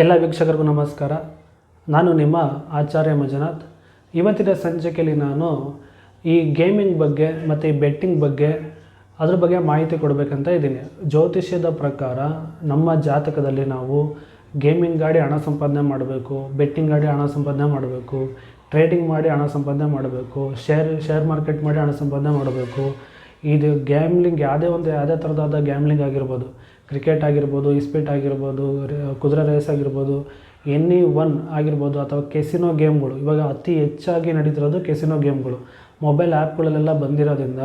ಎಲ್ಲ ವೀಕ್ಷಕರಿಗೂ ನಮಸ್ಕಾರ. ನಾನು ನಿಮ್ಮ ಆಚಾರ್ಯ ಮಂಜುನಾಥ್. ಇವತ್ತಿನ ಸಂಚಿಕೆಯಲ್ಲಿ ನಾನು ಈ ಗೇಮಿಂಗ್ ಬಗ್ಗೆ ಮತ್ತು ಈ ಬೆಟ್ಟಿಂಗ್ ಬಗ್ಗೆ ಅದ್ರ ಬಗ್ಗೆ ಮಾಹಿತಿ ಕೊಡಬೇಕಂತ ಇದ್ದೀನಿ. ಜ್ಯೋತಿಷ್ಯದ ಪ್ರಕಾರ ನಮ್ಮ ಜಾತಕದಲ್ಲಿ ನಾವು ಗೇಮಿಂಗ್ ಗಾಡಿ ಹಣ ಸಂಪಾದನೆ ಮಾಡಬೇಕು ಬೆಟ್ಟಿಂಗ್ ಗಾಡಿ ಹಣ ಸಂಪಾದನೆ ಮಾಡಬೇಕು ಟ್ರೇಡಿಂಗ್ ಮಾಡಿ ಹಣ ಸಂಪಾದನೆ ಮಾಡಬೇಕು ಶೇರ್ ಶೇರ್ ಮಾರ್ಕೆಟ್ ಮಾಡಿ ಹಣ ಸಂಪಾದನೆ ಮಾಡಬೇಕು. ಇದು ಗ್ಯಾಮ್ಲಿಂಗ್ ಯಾವುದೇ ಒಂದು, ಯಾವುದೇ ಥರದಾದ ಗ್ಯಾಮ್ಲಿಂಗ್ ಆಗಿರ್ಬೋದು. ಕ್ರಿಕೆಟ್ ಆಗಿರ್ಬೋದು, ಇಸ್ಪೀಟ್ ಆಗಿರ್ಬೋದು ಕುದುರೆ ರೇಸ್ ಆಗಿರ್ಬೋದು, ಎನಿ ಒನ್ ಆಗಿರ್ಬೋದು ಅಥವಾ ಕೆಸಿನೋ ಗೇಮ್ಗಳು ಇವಾಗ ಅತಿ ಹೆಚ್ಚಾಗಿ ನಡೀತಿರೋದು ಕೆಸಿನೋ ಗೇಮ್ಗಳು ಮೊಬೈಲ್ ಆ್ಯಪ್ಗಳಲ್ಲೆಲ್ಲ ಬಂದಿರೋದ್ರಿಂದ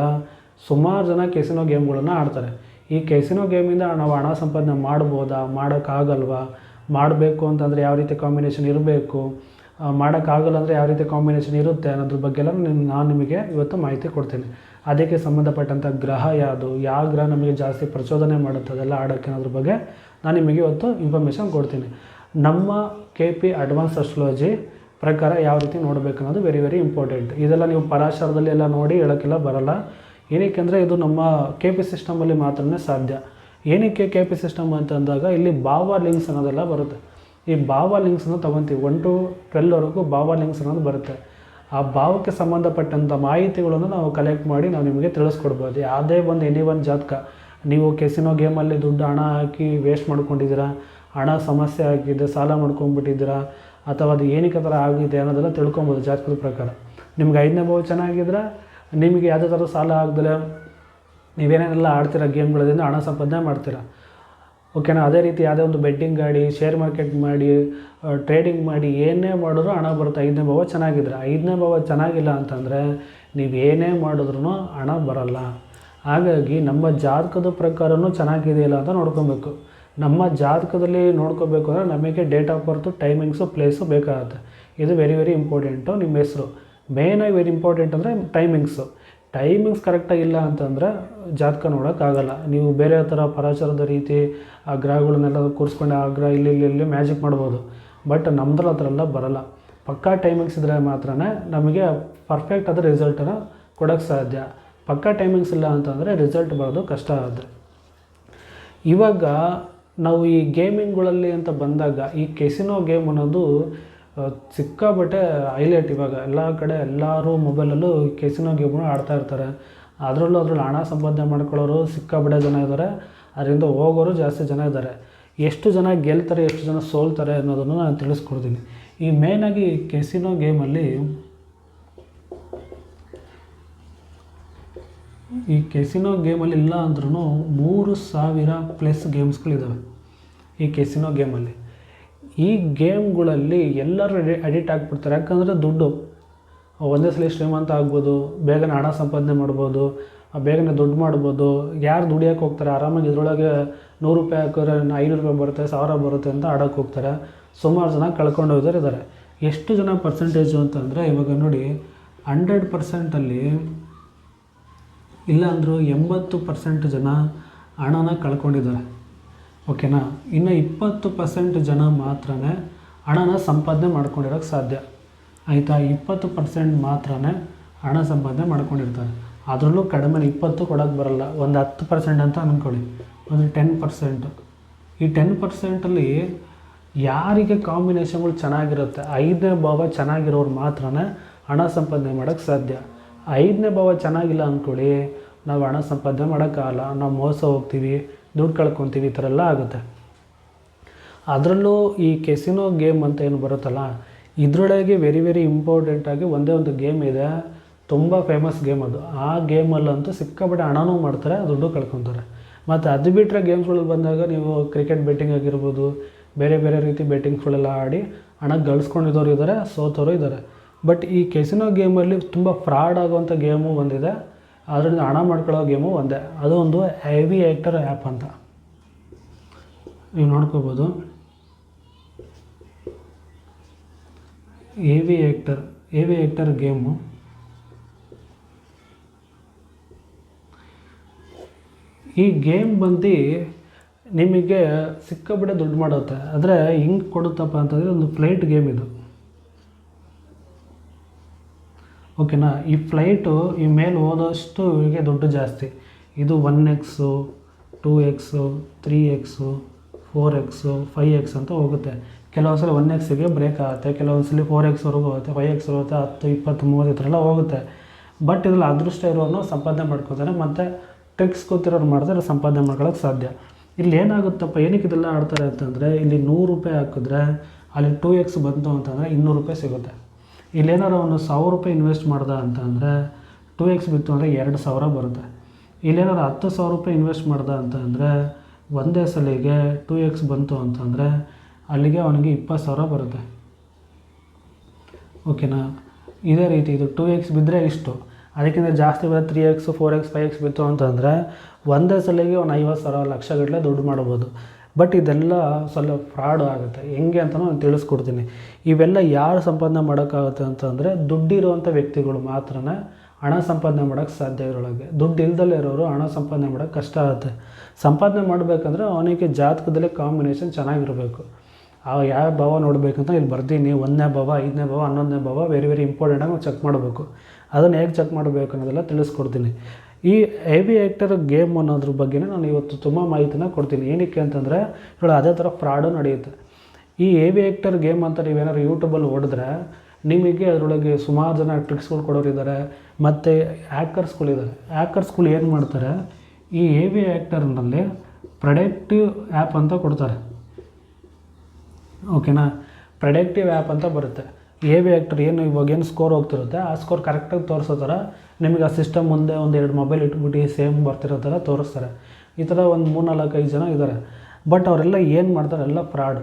ಸುಮಾರು ಜನ ಕೆಸಿನೋ ಗೇಮ್ಗಳನ್ನು ಆಡ್ತಾರೆ. ಈ ಕೆಸಿನೋ ಗೇಮಿಂದ ನಾವು ಹಣ ಸಂಪಾದನೆ ಮಾಡ್ಬೋದಾ? ಮಾಡೋಕ್ಕಾಗಲ್ವಾ? ಮಾಡಬೇಕು ಅಂತಂದರೆ ಯಾವ ರೀತಿ ಕಾಂಬಿನೇಷನ್ ಇರಬೇಕು? ಮಾಡೋಕ್ಕಾಗಲ್ಲ ಅಂದರೆ ಯಾವ ರೀತಿ ಕಾಂಬಿನೇಷನ್ ಇರುತ್ತೆ ಅನ್ನೋದ್ರ ಬಗ್ಗೆ ಎಲ್ಲ ನಾನು ನಿಮಗೆ ಇವತ್ತು ಮಾಹಿತಿ ಕೊಡ್ತೀನಿ. ಅದಕ್ಕೆ ಸಂಬಂಧಪಟ್ಟಂಥ ಗ್ರಹ ಯಾವುದು, ಯಾವ ಗ್ರಹ ನಮಗೆ ಜಾಸ್ತಿ ಪ್ರಚೋದನೆ ಮಾಡುತ್ತೆ ಅದೆಲ್ಲ ಆಡೋಕ್ಕೆ ಅನ್ನೋದ್ರ ಬಗ್ಗೆ ನಾನು ನಿಮಗೆ ಇವತ್ತು ಇನ್ಫಾರ್ಮೇಷನ್ ಕೊಡ್ತೀನಿ. ನಮ್ಮ ಕೆ ಪಿ ಅಡ್ವಾನ್ಸ್ ಅಸ್ಟ್ರಾಲಜಿ ಪ್ರಕಾರ ಯಾವ ರೀತಿ ನೋಡಬೇಕು ಅನ್ನೋದು ವೆರಿ ವೆರಿ ಇಂಪಾರ್ಟೆಂಟ್ ಇದೆಲ್ಲ ನೀವು ಪರಾಶರದಲ್ಲಿ ಎಲ್ಲ ನೋಡಿ ಹೇಳೋಕ್ಕೆಲ್ಲ ಬರಲ್ಲ. ಏನಕ್ಕೆ ಇದು ನಮ್ಮ ಕೆ ಪಿ ಸಿಸ್ಟಮಲ್ಲಿ ಮಾತ್ರ ಸಾಧ್ಯ. ಏನಕ್ಕೆ ಕೆ ಪಿ ಸಿಸ್ಟಮ್ ಅಂತಂದಾಗ ಇಲ್ಲಿ ಭಾವ ಲಿಂಕ್ಸ್ ಅನ್ನೋದೆಲ್ಲ ಬರುತ್ತೆ. ಈ ಭಾವ ಲಿಂಕ್ಸನ್ನು ತೊಗೊತೀವಿ. ಒನ್ ಟು ಟ್ವೆಲ್ವರೆಗೂ ಭಾವ ಲಿಂಕ್ಸ್ ಅನ್ನೋದು ಬರುತ್ತೆ. ಆ ಭಾವಕ್ಕೆ ಸಂಬಂಧಪಟ್ಟಂಥ ಮಾಹಿತಿಗಳನ್ನು ನಾವು ಕಲೆಕ್ಟ್ ಮಾಡಿ ನಾವು ನಿಮಗೆ ತಿಳಿಸ್ಕೊಡ್ಬೋದು. ಯಾವುದೇ ಒಂದು ಎನಿ ಒಂದು ಜಾತಕ, ನೀವು ಕೆಸಿನೋ ಗೇಮಲ್ಲಿ ದುಡ್ಡು ಹಣ ಹಾಕಿ ವೇಸ್ಟ್ ಮಾಡ್ಕೊಂಡಿದ್ದೀರಾ, ಹಣ ಸಮಸ್ಯೆ ಆಗಿದೆ ಸಾಲ ಮಾಡ್ಕೊಂಡ್ಬಿಟ್ಟಿದ್ದೀರಾ, ಅಥವಾ ಅದು ಏನಕ್ಕೆ ಥರ ಆಗಿದೆ ಅನ್ನೋದೆಲ್ಲ ತಿಳ್ಕೊಬೋದು ಜಾತಕದ ಪ್ರಕಾರ. ನಿಮ್ಗೆ ಐದನೇ ಭಾವ ಚೆನ್ನಾಗಿದ್ರೆ, ನಿಮಗೆ ಯಾವುದೇ ಥರ ಸಾಲ ಆಗದಲ್ಲ ನೀವೇನೇನೆಲ್ಲ ಆಡ್ತೀರಾ ಗೇಮ್ಗಳಿಂದ ಹಣ ಸಂಪಾದನೆ ಮಾಡ್ತೀರಾ? ಓಕೆನಾ? ಅದೇ ರೀತಿ ಯಾವುದೇ ಒಂದು ಬೆಟ್ಟಿಂಗ್ ಗಾಡಿ ಶೇರ್ ಮಾರ್ಕೆಟ್ ಮಾಡಿ ಟ್ರೇಡಿಂಗ್ ಮಾಡಿ, ಏನೇ ಮಾಡಿದ್ರು ಹಣ ಬರುತ್ತೆ. ಐದನೇ ಭಾವ ಚೆನ್ನಾಗಿದ್ರೆ. ಐದನೇ ಭಾವ ಚೆನ್ನಾಗಿಲ್ಲ ಅಂತಂದರೆ ನೀವು ಏನೇ ಮಾಡಿದ್ರೂ ಹಣ ಬರಲ್ಲ. ಹಾಗಾಗಿ ನಮ್ಮ ಜಾತಕದ ಪ್ರಕಾರನೂ ಚೆನ್ನಾಗಿದೆಯಲ್ಲ ಅಂತ ನೋಡ್ಕೊಬೇಕು. ನಮ್ಮ ಜಾತಕದಲ್ಲಿ ನೋಡ್ಕೋಬೇಕು ಅಂದರೆ ನಮಗೆ date of birth timings place ಬೇಕಾಗುತ್ತೆ. ಇದು ವೆರಿ ವೆರಿ ಇಂಪಾರ್ಟೆಂಟು ನಿಮ್ಮ ಹೆಸರು. ಮೇಯ್ನಾಗಿ ವೆರಿ ಇಂಪಾರ್ಟೆಂಟ್ ಅಂದರೆ ಟೈಮಿಂಗ್ಸು ಟೈಮಿಂಗ್ಸ್ ಕರೆಕ್ಟಾಗಿ ಇಲ್ಲ ಅಂತಂದರೆ ಜಾತಕ ನೋಡೋಕ್ಕಾಗಲ್ಲ ನೀವು ಬೇರೆ ಥರ ಪರಾಚಾರದ ರೀತಿ ಆ ಗ್ರಹಗಳನ್ನೆಲ್ಲ ಕೂರಿಸ್ಕೊಂಡು ಆ ಗ್ರಹ ಇಲ್ಲಿ ಇಲ್ಲಿ ಮ್ಯಾಜಿಕ್ ಮಾಡ್ಬೋದು. ಬಟ್ ನಮ್ದ್ರಲ್ಲಿ ಹತ್ರ ಎಲ್ಲ ಬರಲ್ಲ. ಪಕ್ಕಾ ಟೈಮಿಂಗ್ಸ್ ಇದ್ದರೆ ಮಾತ್ರ ನಮಗೆ ಪರ್ಫೆಕ್ಟ್ ಆದ ರಿಸಲ್ಟನ್ನು ಕೊಡೋಕ್ಕೆ ಸಾಧ್ಯ. ಪಕ್ಕಾ ಟೈಮಿಂಗ್ಸ್ ಇಲ್ಲ ಅಂತಂದರೆ ರಿಸಲ್ಟ್ ಬರೋದು ಕಷ್ಟ ಆದರೆ ಇವಾಗ ನಾವು ಈ ಗೇಮಿಂಗ್ಗಳಲ್ಲಿ ಅಂತ ಬಂದಾಗ ಈ ಕೆಸಿನೋ ಗೇಮ್ ಅನ್ನೋದು ಆ, ಸಿಕ್ಕಾಬಟ್ಟೆ ಹೈಲೈಟ್ ಇವಾಗ. ಎಲ್ಲ ಕಡೆ ಎಲ್ಲರೂ ಮೊಬೈಲಲ್ಲೂ ಕೆಸಿನೋ ಗೇಮ್ನ ಆಡ್ತಾ ಇರ್ತಾರೆ. ಅದರಲ್ಲೂ ಅದ್ರಲ್ಲಿ ಹಣ ಸಂಪಾದನೆ ಮಾಡ್ಕೊಳ್ಳೋರು ಸಿಕ್ಕಾಬಟ್ಟೆ ಜನ ಇದ್ದಾರೆ. ಅದರಿಂದ ಹೋಗೋರು ಜಾಸ್ತಿ ಜನ ಇದ್ದಾರೆ. ಎಷ್ಟು ಜನ ಗೆಲ್ತಾರೆ, ಎಷ್ಟು ಜನ ಸೋಲ್ತಾರೆ ಅನ್ನೋದನ್ನು ನಾನು ತಿಳಿಸ್ಕೊಡ್ತೀನಿ. ಈ ಮೇಯ್ನಾಗಿ ಕೆಸಿನೋ ಗೇಮಲ್ಲಿ ಈ ಕೆಸಿನೋ ಗೇಮಲ್ಲಿ ಇಲ್ಲ ಅಂದ್ರೂ ಮೂರು ಸಾವಿರ ಪ್ಲಸ್ ಗೇಮ್ಸ್ಗಳಿದ್ದಾವೆ ಈ ಕೆಸಿನೋ ಗೇಮಲ್ಲಿ ಈ ಗೇಮ್ಗಳಲ್ಲಿ ಎಲ್ಲರೂ ಅಡಿ ಅಡಿಟ್ ಆಗಿಬಿಡ್ತಾರೆ. ಯಾಕಂದರೆ ದುಡ್ಡು. ಒಂದೇ ಸಲ ಶ್ರೀಮಂತ ಆಗ್ಬೋದು, ಬೇಗನೆ ಹಣ ಸಂಪಾದನೆ ಮಾಡ್ಬೋದು ಬೇಗನೆ ದುಡ್ಡು ಮಾಡ್ಬೋದು. ಯಾರು ದುಡಿಯೋಕೆ ಹೋಗ್ತಾರೆ? ಆರಾಮಾಗಿ ಇದರೊಳಗೆ ನೂರು ರೂಪಾಯಿ ಹಾಕಿದ್ರೆ ಐನೂರು ರೂಪಾಯಿ ಬರುತ್ತೆ, ಸಾವಿರ ಬರುತ್ತೆ ಅಂತ ಆಡೋಕೆ ಹೋಗ್ತಾರೆ. ಸುಮಾರು ಜನ ಕಳ್ಕೊಂಡು ಹೋಗೋರು ಇದ್ದಾರೆ ಎಷ್ಟು ಜನ ಪರ್ಸೆಂಟೇಜು ಅಂತಂದರೆ ಇವಾಗ ನೋಡಿ ಹಂಡ್ರೆಡ್ ಪರ್ಸೆಂಟಲ್ಲಿ ಇಲ್ಲಾಂದರೂ ಎಂಬತ್ತು ಪರ್ಸೆಂಟ್ ಜನ ಹಣನ ಕಳ್ಕೊಂಡಿದ್ದಾರೆ. ಓಕೆನಾ? ಇನ್ನು ಇಪ್ಪತ್ತು ಪರ್ಸೆಂಟ್ ಜನ ಮಾತ್ರ ಹಣನ ಸಂಪಾದನೆ ಮಾಡ್ಕೊಂಡಿರೋಕ್ಕೆ ಸಾಧ್ಯ. ಆಯಿತಾ? ಇಪ್ಪತ್ತು ಪರ್ಸೆಂಟ್ ಮಾತ್ರ ಹಣ ಸಂಪಾದನೆ ಮಾಡ್ಕೊಂಡಿರ್ತಾರೆ. ಅದರಲ್ಲೂ ಕಡಿಮೆ ಇಪ್ಪತ್ತು ಕೊಡೋಕ್ಕೆ ಬರಲ್ಲ. ಒಂದು ಹತ್ತು ಪರ್ಸೆಂಟ್ ಅಂತ ಅಂದ್ಕೊಳ್ಳಿ ಒಂದು ಟೆನ್ ಪರ್ಸೆಂಟು ಈ ಟೆನ್ ಪರ್ಸೆಂಟಲ್ಲಿ ಯಾರಿಗೆ ಕಾಂಬಿನೇಷನ್ಗಳು ಚೆನ್ನಾಗಿರುತ್ತೆ? ಐದನೇ ಭಾವ ಚೆನ್ನಾಗಿರೋರು ಮಾತ್ರ ಹಣ ಸಂಪಾದನೆ ಮಾಡೋಕ್ಕೆ ಸಾಧ್ಯ. ಐದನೇ ಭಾವ ಚೆನ್ನಾಗಿಲ್ಲ ಅಂದ್ಕೊಳ್ಳಿ ನಾವು ಹಣ ಸಂಪಾದನೆ ಮಾಡೋಕ್ಕಾಗಲ್ಲ ನಾವು ಮೋಸ ಹೋಗ್ತೀವಿ. ದುಡ್ಡು ಕಳ್ಕೊತೀವಿ ಈ ಥರ ಎಲ್ಲ ಆಗುತ್ತೆ. ಅದರಲ್ಲೂ ಈ ಕೆಸಿನೋ ಗೇಮ್ ಅಂತ ಏನು ಬರುತ್ತಲ್ಲ, ಇದರೊಳಗೆ ವೆರಿ ವೆರಿ ಇಂಪಾರ್ಟೆಂಟಾಗಿ ಒಂದೇ ಒಂದು ಗೇಮ್ ಇದೆ. ತುಂಬ ಫೇಮಸ್ ಗೇಮ್ ಅದು. ಆ ಗೇಮಲ್ಲಂತೂ ಸಿಕ್ಕಾಪಟ್ಟೆ ಹಣನೂ ಮಾಡ್ತಾರೆ, ದುಡ್ಡು ಕಳ್ಕೊತಾರೆ. ಮತ್ತು ಅದು ಬಿಟ್ಟರೆ ಗೇಮ್ಸ್ಗಳು ಬಂದಾಗ ನೀವು ಕ್ರಿಕೆಟ್ ಬೆಟ್ಟಿಂಗ್ ಆಗಿರ್ಬೋದು, ಬೇರೆ ಬೇರೆ ರೀತಿ ಬೆಟ್ಟಿಂಗ್ಸ್ಗಳೆಲ್ಲ ಆಡಿ ಹಣ ಗಳಿಸ್ಕೊಂಡಿದ್ದವ್ರು ಇದ್ದಾರೆ, ಸೋತವರು ಇದ್ದಾರೆ. ಬಟ್ ಈ ಕೆಸಿನೋ ಗೇಮಲ್ಲಿ ತುಂಬ ಫ್ರಾಡ್ ಆಗುವಂಥ ಗೇಮು ಒಂದಿದೆ ಅದರಿಂದ ಹಣ ಮಾಡ್ಕೊಳ್ಳೋ ಗೇಮು ಒಂದೇ. ಅದು ಒಂದು ಹೆವಿ ಆ್ಯಕ್ಟರ್ ಆ್ಯಪ್ ಅಂತ. ನೀವು ನೋಡ್ಕೋಬೋದು. Aviator aviator game. ಈ ಗೇಮ್ ಬಂದು ನಿಮಗೆ ಸಿಕ್ಕಾಬಿಟ್ಟೆ ದುಡ್ಡು ಮಾಡುತ್ತೆ. ಆದರೆ ಹಿಂಗೆ ಕೊಡುತ್ತಪ್ಪ ಅಂತಂದರೆ ಒಂದು ಫ್ಲೈಟ್ ಗೇಮ್ ಇದು. ಓಕೆನಾ ಈ ಫ್ಲೈಟು ಈ ಮೇಲೆ ಹೋದಷ್ಟು ಇವರಿಗೆ ದುಡ್ಡು ಜಾಸ್ತಿ. ಇದು one x two x three x four x five x ಅಂತ ಹೋಗುತ್ತೆ. ಕೆಲವೊಂದು ಸಲ ಒನ್ ಎಕ್ಸಿಗೆ ಬ್ರೇಕ್ ಆಗುತ್ತೆ ಕೆಲವೊಂದು ಸಲ ಫೋರ್ ಎಕ್ಸ್ವರೆಗೂ ಹೋಗುತ್ತೆ ಫೈ ಎಕ್ಸ್ ಹೋಗುತ್ತೆ, ಹತ್ತು, ಇಪ್ಪತ್ತು, ಮೂವತ್ತು ಈ ಥರ ಹೋಗುತ್ತೆ. ಬಟ್ ಇದ್ರಲ್ಲಿ ಅದೃಷ್ಟ ಇರೋನು ಸಂಪಾದನೆ ಮಾಡ್ಕೋತಾರೆ, ಮತ್ತು ಟ್ರಿಕ್ಸ್ ಕೂತಿರೋರು ಮಾಡಿದ್ರೆ ಸಂಪಾದನೆ ಮಾಡ್ಕೊಳ್ಳೋಕೆ ಸಾಧ್ಯ. ಇಲ್ಲಿ ಏನಾಗುತ್ತಪ್ಪ, ಏನಕ್ಕೆ ಇದೆಲ್ಲ ಆಡ್ತಾರೆ ಅಂತಂದರೆ, ಇಲ್ಲಿ ನೂರು ರೂಪಾಯಿ ಹಾಕಿದ್ರೆ, ಅಲ್ಲಿ ಟೂ ಎಕ್ಸ್ ಬಂತು ಅಂತಂದರೆ ಇನ್ನೂರು ರೂಪಾಯಿ ಸಿಗುತ್ತೆ. ಇಲ್ಲೇನಾರು ಅವನು ಸಾವಿರ ರೂಪಾಯಿ ಇನ್ವೆಸ್ಟ್ ಮಾಡ್ದ ಅಂತಂದರೆ ಟೂ ಎಕ್ಸ್ ಬಿತ್ತು ಅಂದರೆ ಎರಡು ಸಾವಿರ ಬರುತ್ತೆ. ಇಲ್ಲೇನಾರು ಹತ್ತು ಸಾವಿರ ರೂಪಾಯಿ ಇನ್ವೆಸ್ಟ್ ಮಾಡ್ದ ಅಂತಂದರೆ ಒಂದೇ ಸಲಿಗೆ ಟೂ ಎಕ್ಸ್ ಬಂತು ಅಂತಂದರೆ ಅಲ್ಲಿಗೆ ಅವನಿಗೆ ಇಪ್ಪತ್ತು ಸಾವಿರ ಬರುತ್ತೆ. ಓಕೆನಾ ಇದೇ ರೀತಿ ಇದು ಟೂ ಎಕ್ಸ್ ಬಿದ್ದರೆ ಇಷ್ಟು. ಅದಕ್ಕಿಂತ ಜಾಸ್ತಿ ಬಂದರೆ three x four x five x ಬಿತ್ತು ಅಂತಂದರೆ ಒಂದೇ ಸಲಿಗೆ ಒಂದು ಐವತ್ತು ಸಾವಿರ ಲಕ್ಷಗಟ್ಟಲೆ ದುಡ್ಡು ಮಾಡ್ಬೋದು. ಬಟ್ ಇದೆಲ್ಲ ಸ್ವಲ್ಪ ಫ್ರಾಡ್ ಆಗುತ್ತೆ. ಹೆಂಗೆ ಅಂತ ನಾನು ತಿಳಿಸ್ಕೊಡ್ತೀನಿ. ಇವೆಲ್ಲ ಯಾರು ಸಂಪಾದನೆ ಮಾಡೋಕ್ಕಾಗುತ್ತೆ ಅಂತಂದರೆ ದುಡ್ಡಿರುವಂಥ ವ್ಯಕ್ತಿಗಳು ಮಾತ್ರನೇ ಹಣ ಸಂಪಾದನೆ ಮಾಡೋಕ್ಕೆ ಸಾಧ್ಯ ಇರೋಳಗೆ. ದುಡ್ಡು ಇಲ್ದಲೇ ಇರೋರು ಹಣ ಸಂಪಾದನೆ ಮಾಡೋಕ್ಕೆ ಕಷ್ಟ ಆಗುತ್ತೆ. ಸಂಪಾದನೆ ಮಾಡಬೇಕಂದ್ರೆ ಅವನಿಗೆ ಜಾತಕದಲ್ಲಿ ಕಾಂಬಿನೇಷನ್ ಚೆನ್ನಾಗಿರಬೇಕು. ಆ ಯಾವ ಭಾವ ನೋಡಬೇಕಂತ ಇಲ್ಲಿ ಬರ್ತೀನಿ ಒಂದನೇ ಭಾವ, ಐದನೇ ಭಾವ, ಹನ್ನೊಂದನೇ ಭಾವ ವೆರಿ ವೆರಿ ಇಂಪಾರ್ಟೆಂಟಾಗಿ ನಾವು ಚೆಕ್ ಮಾಡಬೇಕು. ಅದನ್ನು ಹೇಗೆ ಚೆಕ್ ಮಾಡಬೇಕು ಅನ್ನೋದೆಲ್ಲ ತಿಳಿಸ್ಕೊಡ್ತೀನಿ. ಈ ಹೆವಿ ಆ್ಯಕ್ಟರ್ ಗೇಮ್ ಅನ್ನೋದ್ರ ಬಗ್ಗೆ ನಾನು ಇವತ್ತು ತುಂಬ ಮಾಹಿತಿನ ಕೊಡ್ತೀನಿ. ಏನಕ್ಕೆ ಅಂತಂದರೆ ಇವಳು ಅದೇ ಥರ ಫ್ರಾಡು ನಡೆಯುತ್ತೆ. ಈ ಹೆವಿ ಆ್ಯಕ್ಟರ್ ಗೇಮ್ ಅಂತ ನೀವೇನಾದ್ರು ಯೂಟ್ಯೂಬಲ್ಲಿ ಹೊಡೆದ್ರೆ ನಿಮಗೆ ಅದರೊಳಗೆ ಸುಮಾರು ಜನ ಟ್ರಿಕ್ಸ್ಗಳು ಕೊಡೋರಿದ್ದಾರೆ, ಮತ್ತು ಆ್ಯಕರ್ಸ್ಗಳಿದ್ದಾರೆ ಆ್ಯಕರ್ಸ್ಗಳು ಏನು ಮಾಡ್ತಾರೆ, ಈ ಎ ವಿ ಆ್ಯಕ್ಟರ್ನಲ್ಲಿ ಪ್ರೊಡಕ್ಟಿವ್ ಆ್ಯಪ್ ಅಂತ ಕೊಡ್ತಾರೆ. ಓಕೆನಾ ಪ್ರೊಡಕ್ಟಿವ್ ಆ್ಯಪ್ ಅಂತ ಬರುತ್ತೆ. ಎ ವಿ ಆ್ಯಕ್ಟರ್ ಏನು ಇವಾಗ ಏನು ಸ್ಕೋರ್ ಹೋಗ್ತಿರುತ್ತೆ, ಆ ಸ್ಕೋರ್ ಕರೆಕ್ಟಾಗಿ ತೋರಿಸೋ ಥರ ನಿಮಗೆ ಆ ಸಿಸ್ಟಮ್ ಮುಂದೆ ಒಂದು ಎರಡು ಮೊಬೈಲ್ ಇಟ್ಬಿಟ್ಟು ಸೇಮ್ ಬರ್ತಿರೋ ಥರ ತೋರಿಸ್ತಾರೆ. ಈ ಥರ ಒಂದು ಮೂರು ನಾಲ್ಕು ಐದು ಜನ ಇದ್ದಾರೆ ಬಟ್ ಅವರೆಲ್ಲ ಏನು ಮಾಡ್ತಾರೆ? ಎಲ್ಲ ಫ್ರಾಡ್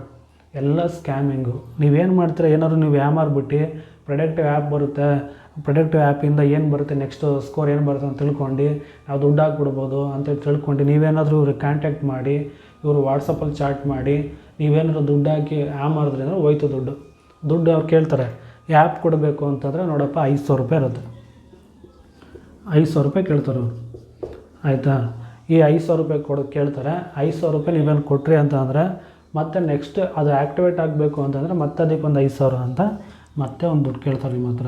ಎಲ್ಲ ಸ್ಕ್ಯಾಮಿಂಗು ನೀವೇನು ಮಾಡ್ತೀರ? ಏನಾದ್ರು ನೀವು ಯಾಮಾರ್ಬಿಟ್ಟು ಪ್ರೊಡಕ್ಟಿವ್ ಆ್ಯಪ್ ಬರುತ್ತೆ. ಪ್ರೊಡಕ್ಟಿವ್ ಆ್ಯಪಿಂದ ಏನು ಬರುತ್ತೆ? ನೆಕ್ಸ್ಟ್ ಸ್ಕೋರ್ ಏನು ಬರುತ್ತೆ ಅಂತ ತಿಳ್ಕೊಂಡು ನಾವು ದುಡ್ಡು ಹಾಕ್ಬಿಡ್ಬೋದು ಅಂತೇಳಿ ತಿಳ್ಕೊಂಡು ನೀವೇನಾದರೂ ಇವ್ರಿಗೆ ಕಾಂಟ್ಯಾಕ್ಟ್ ಮಾಡಿ, ಇವರು ವಾಟ್ಸಪ್ಪಲ್ಲಿ ಚಾಟ್ ಮಾಡಿ, ನೀವೇನಾದ್ರು ದುಡ್ಡು ಹಾಕಿ ಯಾಮಾರಿದ್ರೆ ಅಂದರೆ ಹೋಯ್ತು ದುಡ್ಡು. ದುಡ್ಡು ಅವ್ರು ಕೇಳ್ತಾರೆ ಆ್ಯಪ್ ಕೊಡಬೇಕು ಅಂತಂದರೆ ನೋಡಪ್ಪ ಐದು ಸಾವಿರ ರೂಪಾಯಿ ಇರುತ್ತೆ. ಐದು ಸಾವಿರ ರೂಪಾಯಿ ಕೇಳ್ತಾರೆ ಅವರು. ಆಯಿತಾ? ಈ ಐದು ಸಾವಿರ ರೂಪಾಯಿ ಕೊಡೋ, ಕೇಳ್ತಾರೆ, ಐದು ಸಾವಿರ ರೂಪಾಯಿ ನೀವೇನು ಕೊಟ್ರಿ ಅಂತ ಅಂದರೆ ಮತ್ತೆ ನೆಕ್ಸ್ಟ್ ಅದು ಆ್ಯಕ್ಟಿವೇಟ್ ಆಗಬೇಕು ಅಂತಂದರೆ ಮತ್ತೆ ಅದಕ್ಕೆ ಒಂದು ಐದು ಸಾವಿರ ಅಂತ ಮತ್ತೆ ಒಂದು ದುಡ್ಡು ಕೇಳ್ತಾರೆ ನಿಮ್ಮ ಹತ್ರ.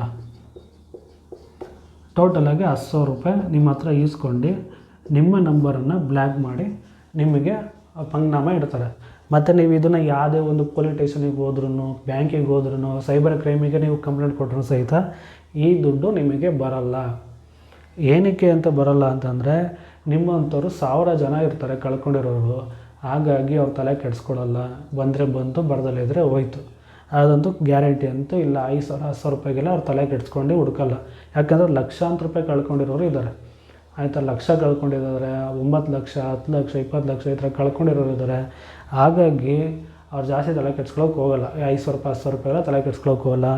ಟೋಟಲಾಗಿ ಹತ್ತು ಸಾವಿರ ರೂಪಾಯಿ ನಿಮ್ಮ ಹತ್ರ ಈಸ್ಕೊಂಡು ನಿಮ್ಮ ನಂಬರನ್ನು ಬ್ಲ್ಯಾಕ್ ಮಾಡಿ ನಿಮಗೆ ಪಂಗ್ನಾಮ ಇಡ್ತಾರೆ. ಮತ್ತು ನೀವು ಇದನ್ನು ಯಾವುದೇ ಒಂದು ಪೊಲೀಸ್ ಸ್ಟೇಷನಿಗೆ ಹೋದ್ರೂ ಬ್ಯಾಂಕಿಗೆ ಹೋದ್ರೂ ಸೈಬರ್ ಕ್ರೈಮಿಗೆ ನೀವು ಕಂಪ್ಲೇಂಟ್ ಕೊಟ್ಟರು ಸಹಿತ ಈ ದುಡ್ಡು ನಿಮಗೆ ಬರಲ್ಲ. ಏನಕ್ಕೆ ಅಂತ ಬರಲ್ಲ ಅಂತಂದರೆ ನಿಮ್ಮಂಥವ್ರು ಸಾವಿರ ಜನ ಇರ್ತಾರೆ ಕಳ್ಕೊಂಡಿರೋರು. ಹಾಗಾಗಿ ಅವ್ರ ತಲೆ ಕೆಡಿಸ್ಕೊಳ್ಳಲ್ಲ. ಬಂದರೆ ಬಂತು, ಬರ್ದಲ್ಲೇ ಇದ್ದರೆ ಹೋಯ್ತು. ಅದಂತೂ ಗ್ಯಾರಂಟಿ ಅಂತೂ ಇಲ್ಲ. ಐದು ಸಾವಿರ, ಹತ್ತು ಸಾವಿರ ರೂಪಾಯಿಗೆಲ್ಲ ಅವ್ರು ತಲೆ ಕೆಡಿಸ್ಕೊಂಡು ಹುಡುಕಲ್ಲ. ಯಾಕಂದರೆ ಲಕ್ಷಾಂತರ ರೂಪಾಯಿ ಕಳ್ಕೊಂಡಿರೋರು ಇದ್ದಾರೆ ಆಯಿತಾ, ಲಕ್ಷ ಕಳ್ಕೊಂಡಿದ್ದಾರೆ. ಒಂಬತ್ತು ಲಕ್ಷ, ಹತ್ತು ಲಕ್ಷ, ಇಪ್ಪತ್ತು ಲಕ್ಷ ಈ ಥರ ಕಳ್ಕೊಂಡಿರೋರು ಇದ್ದಾರೆ ಹಾಗಾಗಿ ಅವ್ರು ಜಾಸ್ತಿ ತಲೆ ಕೆಡ್ಸ್ಕೊಳಕ್ಕೆ ಹೋಗಲ್ಲ. ಐದು ಸಾವಿರ ರೂಪಾಯಿ, ಹತ್ತು ಸಾವಿರ ರೂಪಾಯಿ ತಲೆ ಕೆಡ್ಸ್ಕೊಳಕ್ಕೆ ಹೋಗಲ್ಲ.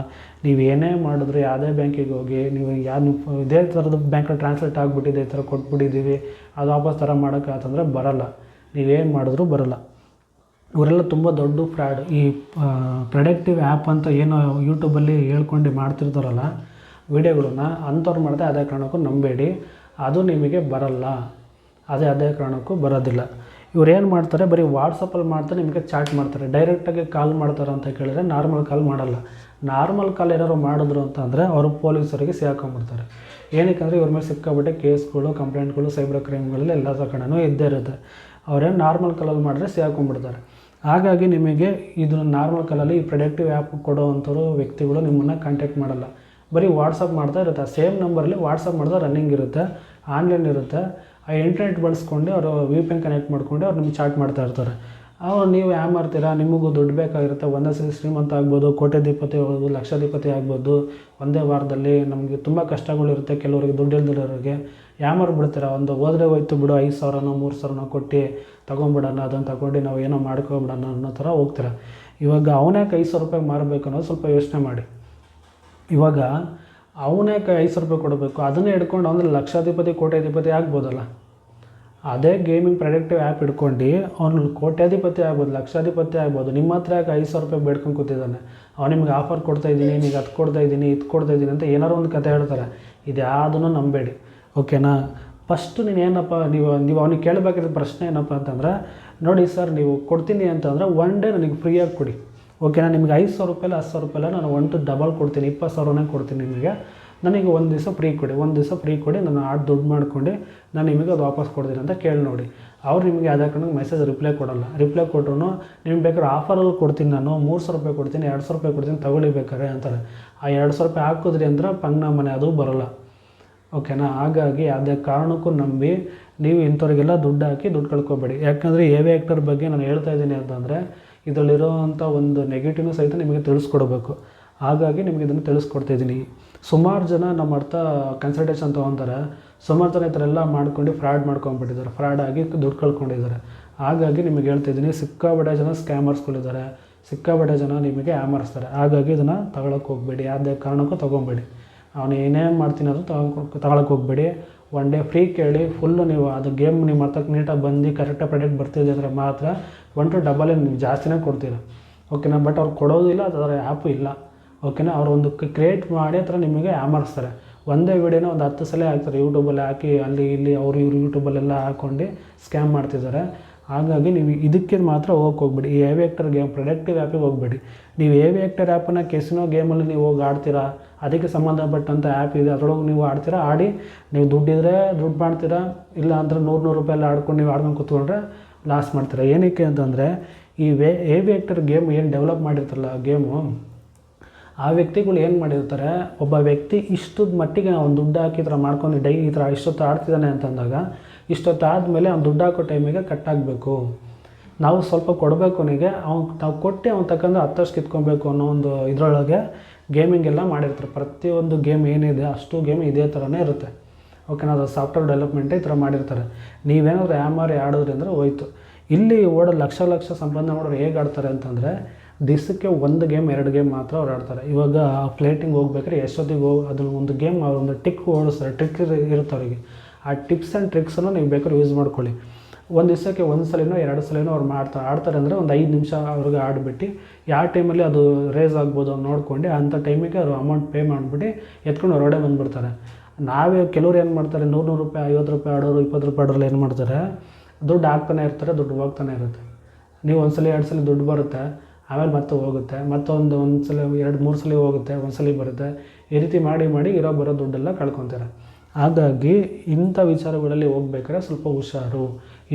ನೀವು ಏನೇ ಮಾಡಿದ್ರು ಯಾವುದೇ ಬ್ಯಾಂಕಿಗೆ ಹೋಗಿ, ನೀವು ಯಾರು ಇದೇ ಥರದ ಬ್ಯಾಂಕಲ್ಲಿ ಟ್ರಾನ್ಸ್ಲೇಟ್ ಆಗಿಬಿಟ್ಟಿದೆ ಈ ಥರ ಕೊಟ್ಬಿಟ್ಟಿದ್ದೀವಿ ಅದು ವಾಪಸ್ ಥರ ಮಾಡೋಕ್ಕಾತಂದರೆ ಬರಲ್ಲ. ನೀವೇನು ಮಾಡಿದ್ರು ಬರಲ್ಲ. ಇವರೆಲ್ಲ ತುಂಬ ದೊಡ್ಡ ಫ್ರಾಡ್. ಈ ಪ್ರೊಡಕ್ಟಿವ್ ಆ್ಯಪ್ ಅಂತ ಏನು ಯೂಟ್ಯೂಬಲ್ಲಿ ಹೇಳ್ಕೊಂಡು ಮಾಡ್ತಿರ್ತಾರಲ್ಲ, ವೀಡಿಯೋಗಳನ್ನ ಅಂಥವ್ರು ಮಾಡಿದೆ ಅದೇ ಕಾರಣಕ್ಕೂ ನಂಬೇಡಿ. ಅದು ನಿಮಗೆ ಬರಲ್ಲ. ಅದೇ ಅದೇ ಕಾರಣಕ್ಕೂ ಬರೋದಿಲ್ಲ. ಇವ್ರು ಏನು ಮಾಡ್ತಾರೆ, ಬರೀ ವಾಟ್ಸಪ್ಪಲ್ಲಿ ಮಾಡ್ತಾರೆ ನಿಮಗೆ ಚಾಟ್ ಮಾಡ್ತಾರೆ. ಡೈರೆಕ್ಟಾಗಿ ಕಾಲ್ ಮಾಡ್ತಾರೆ ಅಂತ ಕೇಳಿದ್ರೆ ನಾರ್ಮಲ್ ಕಾಲ್ ಮಾಡಲ್ಲ. ನಾರ್ಮಲ್ ಕಾಲ್ ಏನಾದ್ರು ಮಾಡಿದ್ರು ಅಂತಂದರೆ ಅವರು ಪೊಲೀಸರಿಗೆ ಸಿಗಾಕೊಂಡ್ಬಿಡ್ತಾರೆ ಏನಕ್ಕೆ ಅಂದರೆ ಇವ್ರ ಮೇಲೆ ಸಿಕ್ಕಾಬಿಟ್ಟೆ ಕೇಸ್ಗಳು ಕಂಪ್ಲೇಂಟ್ಗಳು ಸೈಬರ್ ಕ್ರೈಮ್ಗಳಲ್ಲಿ ಎಲ್ಲ ಕಡೆನೂ ಇದ್ದೇ ಇರುತ್ತೆ. ಅವ್ರೇನು ನಾರ್ಮಲ್ ಕಾಲಲ್ಲಿ ಮಾಡಿದ್ರೆ ಸಿಗಾಕೊಂಡ್ಬಿಡ್ತಾರೆ ಹಾಗಾಗಿ ನಿಮಗೆ ಇದು ನಾರ್ಮಲ್ ಕಾಲಲ್ಲಿ ಈ ಪ್ರೊಡಕ್ಟಿವ್ ಆ್ಯಪ್ ಕೊಡೋವಂಥವ್ರು ವ್ಯಕ್ತಿಗಳು ನಿಮ್ಮನ್ನು ಕಾಂಟ್ಯಾಕ್ಟ್ ಮಾಡಲ್ಲ. ಬರೀ ವಾಟ್ಸಪ್ ಮಾಡ್ತಾ ಇರುತ್ತೆ. ಸೇಮ್ ನಂಬರಲ್ಲಿ ವಾಟ್ಸಪ್ ಮಾಡಿದ್ರೆ ರನ್ನಿಂಗ್ ಇರುತ್ತೆ ಆನ್ಲೈನ್ ಇರುತ್ತೆ. ಆ ಇಂಟರ್ನೆಟ್ ಬಳಸ್ಕೊಂಡು ಅವರು ವಿ ಪಿ ಎನ್ ಕನೆಕ್ಟ್ ಮಾಡ್ಕೊಂಡು ಅವ್ರು ನಿಮ್ಗೆ ಚಾಟ್ ಮಾಡ್ತಾ ಇರ್ತಾರೆ. ಅವ್ರು ನೀವು ಯಾವ ಮಾಡ್ತೀರಾ? ನಿಮಗೂ ದುಡ್ಡು ಬೇಕಾಗಿರುತ್ತೆ. ಒಂದೇ ಸರಿ ಶ್ರೀಮಂತ ಆಗ್ಬೋದು, ಕೋಟ್ಯಾಧಿಪತಿ ಆಗ್ಬೋದು, ಲಕ್ಷಾಧಿಪತಿ ಆಗ್ಬೋದು. ಒಂದೇ ವಾರದಲ್ಲಿ ನಮಗೆ ತುಂಬ ಕಷ್ಟಗಳಿರುತ್ತೆ ಕೆಲವರಿಗೆ, ದುಡ್ಡು ಇಲ್ದಿರೋರಿಗೆ. ಯಾಮಾರು ಬಿಡ್ತೀರಾ? ಒಂದು ಹೋದ್ರೆ ಹೋಯ್ತು ಬಿಡು, ಐದು ಸಾವಿರನೋ, ಮೂರು ಸಾವಿರನೋ ಕೊಟ್ಟು ತೊಗೊಂಬಿಡೋಣ, ಅದನ್ನು ತಗೊಂಡು ನಾವು ಏನೋ ಮಾಡ್ಕೊಬಿಡೋಣ ಅನ್ನೋ ಥರ ಹೋಗ್ತೀರಾ? ಇವಾಗ ಅವನೇ ಐದು ಸಾವಿರ ರೂಪಾಯಿ ಮಾರಬೇಕು ಅನ್ನೋದು ಸ್ವಲ್ಪ ಯೋಚನೆ ಮಾಡಿ. ಇವಾಗ ಅವನ್ಯಾಕೆ ಐದು ಸಾವಿರ ರೂಪಾಯಿ ಕೊಡಬೇಕು. ಅದನ್ನೇ ಹಿಡ್ಕೊಂಡು ಅಂದರೆ ಲಕ್ಷಾಧಿಪತಿ, ಕೋಟ್ಯಾಧಿಪತಿ ಆಗ್ಬೋದಲ್ಲ. ಅದೇ ಗೇಮಿಂಗ್ ಪ್ರೊಡಕ್ಟಿವ್ ಆ್ಯಪ್ ಹಿಡ್ಕೊಂಡು ಅವ್ನು ಕೋಟ್ಯಾಧಿಪತಿ ಆಗ್ಬೋದು, ಲಕ್ಷಾಧಿಪತಿ ಆಗ್ಬೋದು. ನಿಮ್ಮ ಹತ್ರ ಯಾಕೆ ಐದು ಸಾವಿರ ರೂಪಾಯಿ ಬೇಡ್ಕೊಂಡು ಕೂತಿದ್ದಾನೆ? ಅವ್ನು ನಿಮಗೆ ಆಫರ್ ಕೊಡ್ತಾ ಇದ್ದೀನಿ, ನಿಮಗೆ ಅದು ಕೊಡ್ತಾ ಇದ್ದೀನಿ, ಇದು ಕೊಡ್ತಾ ಇದ್ದೀನಿ ಅಂತ ಏನಾರು ಒಂದು ಕತೆ ಹೇಳ್ತಾರೆ. ಇದು ಯಾವುದನ್ನು ನಂಬೇಡಿ ಓಕೆನಾ ಫಸ್ಟು ನೀನು ಏನಪ್ಪ, ನೀವು ನೀವು ಅವ್ನಿಗೆ ಕೇಳಬೇಕಾದ ಪ್ರಶ್ನೆ ಏನಪ್ಪ ಅಂತಂದ್ರೆ, ನೋಡಿ ಸರ್, ನೀವು ಕೊಡ್ತೀನಿ ಅಂತಂದ್ರೆ ಒನ್ ಡೇ ನನಗೆ ಫ್ರೀಯಾಗಿ ಕೊಡಿ. ಓಕೆನಾ ನಿಮಗೆ ಐದು ಸಾವಿರ ರೂಪಾಯಿ ಹತ್ತು ಸಾವಿರ ರೂಪಾಯಿಲ್ಲ ನಾನು ಒನ್ ಟು ಡಬಲ್ ಕೊಡ್ತೀನಿ, ಇಪ್ಪತ್ತು ಸಾವಿರನೇ ಕೊಡ್ತೀನಿ ನಿಮಗೆ. ನನಗೆ ಒಂದು ದಿವಸ ಫ್ರೀ ಕೊಡಿ, ಒಂದು ದಿವಸ ಫ್ರೀ ಕೊಡಿ ನಾನು ಆಡ್ ದುಡ್ಡು ಮಾಡ್ಕೊಂಡು ನಾನು ನಿಮಗೆ ಅದು ವಾಪಸ್ ಕೊಡ್ತೀನಿ ಅಂತ ಕೇಳಿ ನೋಡಿ. ಅವ್ರು ನಿಮಗೆ ಯಾವುದೇ ಕಾರಣಕ್ಕೆ ಮೆಸೇಜ್ ರಿಪ್ಲೈ ಕೊಡಲ್ಲ. ರಿಪ್ಲೈ ಕೊಟ್ಟರು ನಿಮ್ಗೆ ಬೇಕಾದ್ರೆ ಆಫರಲ್ಲಿ ಕೊಡ್ತೀನಿ ನಾನು, ಮೂರು ಸಾವಿರ ರೂಪಾಯಿ ಕೊಡ್ತೀನಿ, ಎರಡು ಸಾವಿರ ರೂಪಾಯಿ ಕೊಡ್ತೀನಿ, ತಗೊಳ್ಳಿ ಬೇಕಾದ್ರೆ ಅಂತಾರೆ. ಆ ಎರಡು ಸಾವಿರ ರೂಪಾಯಿ ಹಾಕಿದ್ರಿ ಅಂದ್ರೆ ಪಂಗ್ನ ಮನೆ ಅದು ಬರೋಲ್ಲ. ಓಕೆನಾ ಹಾಗಾಗಿ ಯಾವುದೇ ಕಾರಣಕ್ಕೂ ನಂಬಿ ನೀವು ಇಂಥವ್ರಿಗೆಲ್ಲ ದುಡ್ಡು ಹಾಕಿ ದುಡ್ಡು ಕಳ್ಕೊಬೇಡಿ. ಯಾಕಂದರೆ ಎ ವಿ ಆ್ಯಕ್ಟರ್ ಬಗ್ಗೆ ನಾನು ಹೇಳ್ತಾ ಇದ್ದೀನಿ ಅಂತಂದರೆ ಇದರಲ್ಲಿರೋವಂಥ ಒಂದು ನೆಗೆಟಿವ್ನು ಸಹಿತ ನಿಮಗೆ ತಿಳಿಸ್ಕೊಡ್ಬೇಕು. ಹಾಗಾಗಿ ನಿಮಗೆ ಇದನ್ನು ತಿಳಿಸ್ಕೊಡ್ತಾ ಇದ್ದೀನಿ. ಸುಮಾರು ಜನ ನಮ್ಮ ಅರ್ಥ ಕನ್ಸಲ್ಟೇಷನ್ ತೊಗೊತಾರೆ. ಸುಮಾರು ಜನ ಈ ಥರ ಎಲ್ಲ ಮಾಡ್ಕೊಂಡು ಫ್ರಾಡ್ ಮಾಡ್ಕೊಂಡ್ಬಿಟ್ಟಿದ್ದಾರೆ ಫ್ರಾಡ್ ಆಗಿ ದುಡ್ಡು ಕಳ್ಕೊಂಡಿದ್ದಾರೆ. ಹಾಗಾಗಿ ನಿಮಗೆ ಹೇಳ್ತಾ ಇದ್ದೀನಿ ಜನ ಸ್ಕ್ಯಾಮರ್ಸ್ಗಳಿದ್ದಾರೆ ಸಿಕ್ಕಾಬಟ್ಟೆ ಜನ ನಿಮಗೆ ಆಮರ್ಸ್ತಾರೆ ಹಾಗಾಗಿ ಇದನ್ನು ತಗೊಳಕ್ಕೆ ಹೋಗಬೇಡಿ. ಯಾವುದೇ ಕಾರಣಕ್ಕೂ ತೊಗೊಬೇಡಿ. ಅವನು ಏನೇ ಮಾಡ್ತೀನಿ ಅದು ತಗೊಂಡು ತಗೊಳಕ್ಕೆ ಹೋಗಬೇಡಿ. ಒನ್ ಡೇ ಫ್ರೀ ಕೇಳಿ ಫುಲ್ಲು ನೀವು ಅದು ಗೇಮ್ ನಿಮ್ಮ ಹತ್ತಕ್ಕೆ ನೀಟಾಗಿ ಬಂದು ಕರೆಕ್ಟಾಗಿ ಪ್ರಾಡಕ್ಟ್ ಬರ್ತಿದೆ ಅಂದರೆ ಮಾತ್ರ ಒನ್ ಟು ಡಬಲ್ ನೀವು ಜಾಸ್ತಿನೇ ಕೊಡ್ತೀರ. ಓಕೆನಾ ಬಟ್ ಅವ್ರು ಕೊಡೋದಿಲ್ಲ ಅದರ ಆ್ಯಪು ಇಲ್ಲ. ಓಕೆನಾ ಅವ್ರು ಒಂದು ಕ್ರಿಯೇಟ್ ಮಾಡಿ ಹತ್ರ ನಿಮಗೆ ಆಮರ್ಸ್ತಾರೆ. ಒಂದೇ ವಿಡಿಯೋನ ಒಂದು ಹತ್ತು ಸಲ ಹಾಕ್ತಾರೆ ಯೂಟ್ಯೂಬಲ್ಲಿ ಹಾಕಿ, ಅಲ್ಲಿ, ಇಲ್ಲಿ, ಅವರು ಇವರು ಯೂಟ್ಯೂಬಲ್ಲೆಲ್ಲ ಹಾಕ್ಕೊಂಡು ಸ್ಕ್ಯಾಮ್ ಮಾಡ್ತಿದ್ದಾರೆ. ಹಾಗಾಗಿ ನೀವು ಇದಕ್ಕೆ ಮಾತ್ರ ಹೋಗಕ್ಕೆ ಹೋಗ್ಬೇಡಿ ಈ ಎವಿ ಆ್ಯಕ್ಟರ್ ಗೇಮ್ ಪ್ರೊಡಕ್ಟಿವ್ ಆ್ಯಪಿಗೆ ಹೋಗ್ಬೇಡಿ. ನೀವು ಎವಿ ಆ್ಯಕ್ಟರ್ ಆ್ಯಪನ್ನು ಕೆಸಿನೋ ಗೇಮಲ್ಲಿ ನೀವು ಹೋಗಿ ಆಡ್ತೀರಾ? ಅದಕ್ಕೆ ಸಂಬಂಧಪಟ್ಟಂಥ ಆ್ಯಪ್ ಇದೆ. ಅದರೊಳಗೆ ನೀವು ಆಡ್ತೀರಾ? ಆಡಿ. ನೀವು ದುಡ್ಡಿದ್ರೆ ದುಡ್ಡು ಮಾಡ್ತೀರಾ? ಇಲ್ಲ ಅಂದ್ರೆ ನೂರು ನೂರು ರೂಪಾಯಿ ಎಲ್ಲ ಆಡ್ಕೊಂಡು ನೀವು ಆಡ್ಕೊಂಡು ಕೂತ್ಕೊಂಡ್ರೆ ಲಾಸ್ ಮಾಡ್ತೀರಾ? ಏನಕ್ಕೆ ಅಂತಂದರೆ, ಈ ವೇ ಆ್ಯಕ್ಟರ್ ಗೇಮ್ ಏನು ಡೆವಲಪ್ ಮಾಡಿರ್ತಾರಲ್ಲ ಗೇಮು ಆ ವ್ಯಕ್ತಿಗಳು ಏನು ಮಾಡಿರ್ತಾರೆ? ಒಬ್ಬ ವ್ಯಕ್ತಿ ಇಷ್ಟದ ಮಟ್ಟಿಗೆ ಅವ್ನು ದುಡ್ಡು ಹಾಕಿ ಈ ಥರ ಮಾಡ್ಕೊಂಡು ಡೈ ಈ ಥರ ಇಷ್ಟೊತ್ತು ಆಡ್ತಿದ್ದಾನೆ ಅಂತಂದಾಗ ಇಷ್ಟೊತ್ತು ಆದಮೇಲೆ ಅವ್ನು ದುಡ್ಡು ಹಾಕೋ ಟೈಮಿಗೆ ಕಟ್ಟಾಗಬೇಕು ನಾವು ಸ್ವಲ್ಪ ಕೊಡಬೇಕು ಅವನಿಗೆ. ಅವ್ನು ನಾವು ಕೊಟ್ಟು ಅವ್ನು ತಕ್ಕಂದು ಹತ್ತಷ್ಟು ಕಿತ್ಕೊಬೇಕು ಅನ್ನೋ ಒಂದು ಇದರೊಳಗೆ ಗೇಮಿಂಗ್ ಎಲ್ಲ ಮಾಡಿರ್ತಾರೆ. ಪ್ರತಿಯೊಂದು ಗೇಮ್ ಏನಿದೆ, ಅಷ್ಟು ಗೇಮ್ ಇದೇ ಥರನೇ ಇರುತ್ತೆ. ಓಕೆನಾ ಅದು ಸಾಫ್ಟ್ವೇರ್ ಡೆವಲಪ್ಮೆಂಟೇ ಈ ಥರ ಮಾಡಿರ್ತಾರೆ. ನೀವೇನಾದ್ರು ಯಾಮಾರಿ ಆಡಿದ್ರಿ ಅಂದರೆ ಹೋಯ್ತು. ಇಲ್ಲಿ ಓಡೋ ಲಕ್ಷ ಲಕ್ಷ ಸಂಬಂಧ ಮಾಡೋರು ಹೇಗೆ ಆಡ್ತಾರೆ ಅಂತಂದರೆ, ದಿವಸಕ್ಕೆ ಒಂದು ಗೇಮ್ ಎರಡು ಗೇಮ್ ಮಾತ್ರ ಅವ್ರು ಆಡ್ತಾರೆ. ಇವಾಗ ಫ್ಲೈಟಿಂಗ್ ಹೋಗ್ಬೇಕಾದ್ರೆ ಎಷ್ಟೊತ್ತಿಗೆ ಹೋಗಿ, ಅದನ್ನು ಒಂದು ಗೇಮ್ ಒಂದು ಟಿಕ್ ಓಡಿಸ್ತಾರೆ. ಟ್ರಿಕ್ ಇರುತ್ತೆ ಅವರಿಗೆ. ಆ ಟಿಪ್ಸ್ ಆ್ಯಂಡ್ ಟ್ರಿಕ್ಸನ್ನು ನೀವು ಬೇಕಾದ್ರೆ ಯೂಸ್ ಮಾಡ್ಕೊಳ್ಳಿ. ಒಂದು ದಿವಸಕ್ಕೆ ಒಂದು ಸಲನೋ, ಎರಡು ಸಲನೋ ಅವ್ರು ಮಾಡ್ತಾರೆ ಆಡ್ತಾರೆ ಅಂದರೆ ಒಂದು ಐದು ನಿಮಿಷ ಅವ್ರಿಗೆ ಆಡಿಬಿಟ್ಟು, ಯಾವ ಟೈಮಲ್ಲಿ ಅದು ರೇಸ್ ಆಗ್ಬೋದು ಅಂತ ನೋಡ್ಕೊಂಡು ಅಂಥ ಟೈಮಿಗೆ ಅವರು ಅಮೌಂಟ್ ಪೇ ಮಾಡಿಬಿಟ್ಟು ಎತ್ಕೊಂಡು ಹೊರಗಡೆ ಬಂದುಬಿಡ್ತಾರೆ. ನಾವೇ ಕೆಲವ್ರು ಏನು ಮಾಡ್ತಾರೆ, ನೂರು ನೂರು ರೂಪಾಯಿ, ಐವತ್ತು ರೂಪಾಯಿ ಆಡೋರು, ಇಪ್ಪತ್ತು ರೂಪಾಯಿ ಆಡೋರು ಏನು ಮಾಡ್ತಾರೆ, ದುಡ್ಡು ಹಾಕ್ತಾನೆ ಇರ್ತಾರೆ, ದುಡ್ಡು ಹೋಗ್ತಾನೆ ಇರುತ್ತೆ. ನೀವು ಒಂದು ಸಲ, ಎರಡು ಸಲ ದುಡ್ಡು ಬರುತ್ತೆ, ಆಮೇಲೆ ಮತ್ತೆ ಹೋಗುತ್ತೆ, ಮತ್ತೊಂದು ಒಂದು ಸಲ, ಎರಡು ಮೂರು ಸಲ ಹೋಗುತ್ತೆ, ಒಂದು ಸಲ ಬರುತ್ತೆ, ಈ ರೀತಿ ಮಾಡಿ ಮಾಡಿ ಇರೋ ಬರೋ ದುಡ್ಡೆಲ್ಲ ಕಳ್ಕೊತಾರೆ. ಹಾಗಾಗಿ ಇಂಥ ವಿಚಾರಗಳಲ್ಲಿ ಹೋಗ್ಬೇಕಾದ್ರೆ ಸ್ವಲ್ಪ ಹುಷಾರು.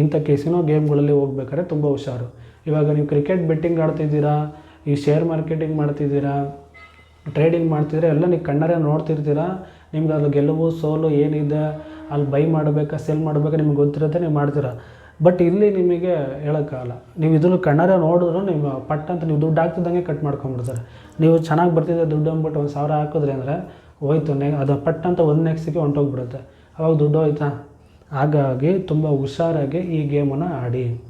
ಇಂಥ ಕೆಸಿನೋ ಗೇಮ್ಗಳಲ್ಲಿ ಹೋಗ್ಬೇಕಾದ್ರೆ ತುಂಬ ಹುಷಾರು. ಇವಾಗ ನೀವು ಕ್ರಿಕೆಟ್ ಬೆಟ್ಟಿಂಗ್ ಆಡ್ತಿದ್ದೀರಾ, ಈ ಶೇರ್ ಮಾರ್ಕೆಟಿಂಗ್ ಮಾಡ್ತಿದ್ದೀರಾ ಟ್ರೇಡಿಂಗ್ ಮಾಡ್ತಿದ್ರೆ ಎಲ್ಲ ನೀವು ಕಣ್ಣಾರೆ ನೋಡ್ತಿರ್ತೀರಾ, ನಿಮ್ಗೆ ಅದು ಗೆಲುವು, ಸೋಲು ಏನಿದೆ, ಅಲ್ಲಿ ಬೈ ಮಾಡಬೇಕಾ ಸೆಲ್ ಮಾಡಬೇಕಾ ನಿಮ್ಗೆ ಗೊತ್ತಿರುತ್ತೆ, ನೀವು ಮಾಡ್ತೀರಾ. ಬಟ್ ಇಲ್ಲಿ ನಿಮಗೆ ಹೇಳೋಕ್ಕಾಗಲ್ಲ. ನೀವು ಇದನ್ನು ಕಣ್ಣಾರೆ ನೋಡಿದ್ರು ನೀವು ಪಟ್ ಅಂತ ನೀವು ದುಡ್ಡು ಹಾಕ್ತಿದ್ದಂಗೆ ಕಟ್ ಮಾಡ್ಕೊಂಬಿಡ್ತಾರೆ ನೀವು ಚೆನ್ನಾಗಿ ಬರ್ತಿದ್ದೆ ದುಡ್ಡು ಅಂದ್ಬಿಟ್ಟು ಒಂದು ಸಾವಿರ ಹಾಕಿದ್ರೆ ಅಂದರೆ ಹೋಯ್ತು, ನೆ, ಅದು ಪಟ್ ಅಂತ ಒಂದು ನೆಕ್ಸ್ಟ್ಗೆ ಹೊಂಟೋಗ್ಬಿಡುತ್ತೆ. ಅವಾಗ ದುಡ್ಡು ಹೋಯ್ತಾ? ಹಾಗಾಗಿ ತುಂಬ ಹುಷಾರಾಗಿ ಈ ಗೇಮನ್ನು ಆಡಿ.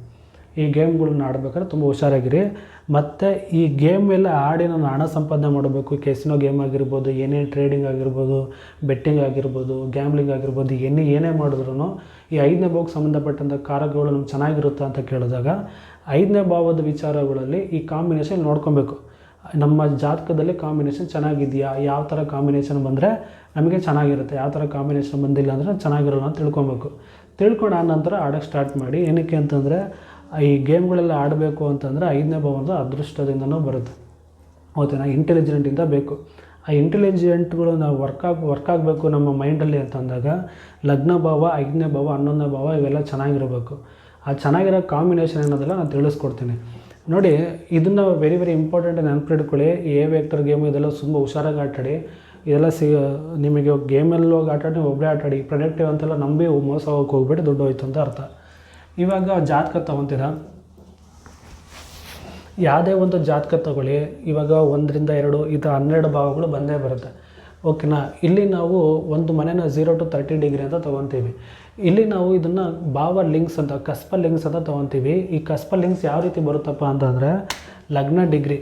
ಈ ಗೇಮ್ಗಳನ್ನ ಆಡ್ಬೇಕಾದ್ರೆ ತುಂಬ ಹುಷಾರಾಗಿರಿ. ಮತ್ತು ಈ ಗೇಮ್ ಎಲ್ಲ ಆಡಿ ನಾನು ಹಣ ಸಂಪಾದನೆ ಮಾಡಬೇಕು. ಕೆಸಿನೋ ಗೇಮ್ ಆಗಿರ್ಬೋದು ಏನೇ ಟ್ರೇಡಿಂಗ್ ಆಗಿರ್ಬೋದು ಬೆಟ್ಟಿಂಗ್ ಆಗಿರ್ಬೋದು ಗ್ಯಾಮ್ಲಿಂಗ್ ಆಗಿರ್ಬೋದು, ಏನೇ ಏನೇ ಮಾಡಿದ್ರು ಈ ಐದನೇ ಭಾವಕ್ಕೆ ಸಂಬಂಧಪಟ್ಟಂಥ ಕಾರಕಗಳು ನಮ್ಗೆ ಚೆನ್ನಾಗಿರುತ್ತೆ ಅಂತ ಕೇಳಿದಾಗ, ಐದನೇ ಭಾವದ ವಿಚಾರಗಳಲ್ಲಿ ಈ ಕಾಂಬಿನೇಷನ್ ನೋಡ್ಕೊಬೇಕು. ನಮ್ಮ ಜಾತಕದಲ್ಲಿ ಕಾಂಬಿನೇಷನ್ ಚೆನ್ನಾಗಿದೆಯಾ? ಯಾವ ಥರ ಕಾಂಬಿನೇಷನ್ ಬಂದರೆ ನಮಗೆ ಚೆನ್ನಾಗಿರುತ್ತೆ. ಯಾವ ಥರ ಕಾಂಬಿನೇಷನ್ ಬಂದಿಲ್ಲ ಅಂದರೆ ಚೆನ್ನಾಗಿರಲ್ಲ ಅಂತ ತಿಳ್ಕೊಬೇಕು. ತಿಳ್ಕೊಂಡು ಆದ ನಂತರ ಆಡೋಕ್ಕೆ ಸ್ಟಾರ್ಟ್ ಮಾಡಿ. ಏನಕ್ಕೆ ಅಂತಂದರೆ ಈ ಗೇಮ್ಗಳೆಲ್ಲ ಆಡಬೇಕು ಅಂತಂದರೆ ಐದನೇ ಭಾವದ ಅದೃಷ್ಟದಿಂದನೂ ಬರುತ್ತೆ. ಓಕೆನಾ? ಇಂಟೆಲಿಜೆಂಟಿಂದ ಬೇಕು. ಆ ಇಂಟೆಲಿಜೆಂಟ್ಗಳು ನಾವು ವರ್ಕ್ ಆಗ ವರ್ಕ್ ಆಗಬೇಕು ನಮ್ಮ ಮೈಂಡಲ್ಲಿ ಅಂತಂದಾಗ ಲಗ್ನ ಭಾವ, ಐದನೇ ಭಾವ, ಹನ್ನೊಂದನೇ ಭಾವ ಇವೆಲ್ಲ ಚೆನ್ನಾಗಿರಬೇಕು. ಆ ಚೆನ್ನಾಗಿರೋ ಕಾಂಬಿನೇಷನ್ ಅನ್ನೋದೆಲ್ಲ ನಾನು ತಿಳಿಸ್ಕೊಡ್ತೀನಿ. ನೋಡಿ, ಇದನ್ನು ವೆರಿ ವೆರಿ ಇಂಪಾರ್ಟೆಂಟ್ ನೆನಪಿಟ್ಕೊಳ್ಳಿ. ಎ ವೆಕ್ಟರ್ ಗೇಮು ಇದೆಲ್ಲ ತುಂಬ ಹುಷಾರಾಗಿ ಆಟಾಡಿ. ಇದೆಲ್ಲ ಸಿ, ನಿಮಗೆ ಗೇಮಲ್ಲಿ ಹೋಗಿ ಆಟಾಡಿ ಒಬ್ಬರೇ ಆಟಾಡಿ ಪ್ರೊಡಕ್ಟಿವ್ ಅಂತೆಲ್ಲ ನಂಬಿ ಮೋಸ ಹೋಗಕ್ಕೆ ಹೋಗ್ಬಿಟ್ಟು ದುಡ್ಡು ಹೋಯ್ತು ಅಂತ ಅರ್ಥ. ಇವಾಗ ಜಾತಕ ತೊಗೊತೀರಾ? ಯಾವುದೇ ಒಂದು ಜಾತಕ ತಗೊಳ್ಳಿ. ಇವಾಗ ಒಂದರಿಂದ ಎರಡು ಇದು ಹನ್ನೆರಡು ಭಾವಗಳು ಬಂದೇ ಬರುತ್ತೆ. ಓಕೆನಾ ಇಲ್ಲಿ ನಾವು ಒಂದು ಮನೆನ ಝೀರೋ ಟು ತರ್ಟಿ ಡಿಗ್ರಿ ಅಂತ ತೊಗೊತೀವಿ. ಇಲ್ಲಿ ನಾವು ಇದನ್ನು ಭಾವ ಲಿಂಕ್ಸ್ ಅಂತ, ಕಸ್ಪ ಲಿಂಕ್ಸ್ ಅಂತ ತೊಗೊತೀವಿ. ಈ ಕಸ್ಪ ಲಿಂಕ್ಸ್ ಯಾವ ರೀತಿ ಬರುತ್ತಪ್ಪ ಅಂತಂದರೆ, ಲಗ್ನ ಡಿಗ್ರಿ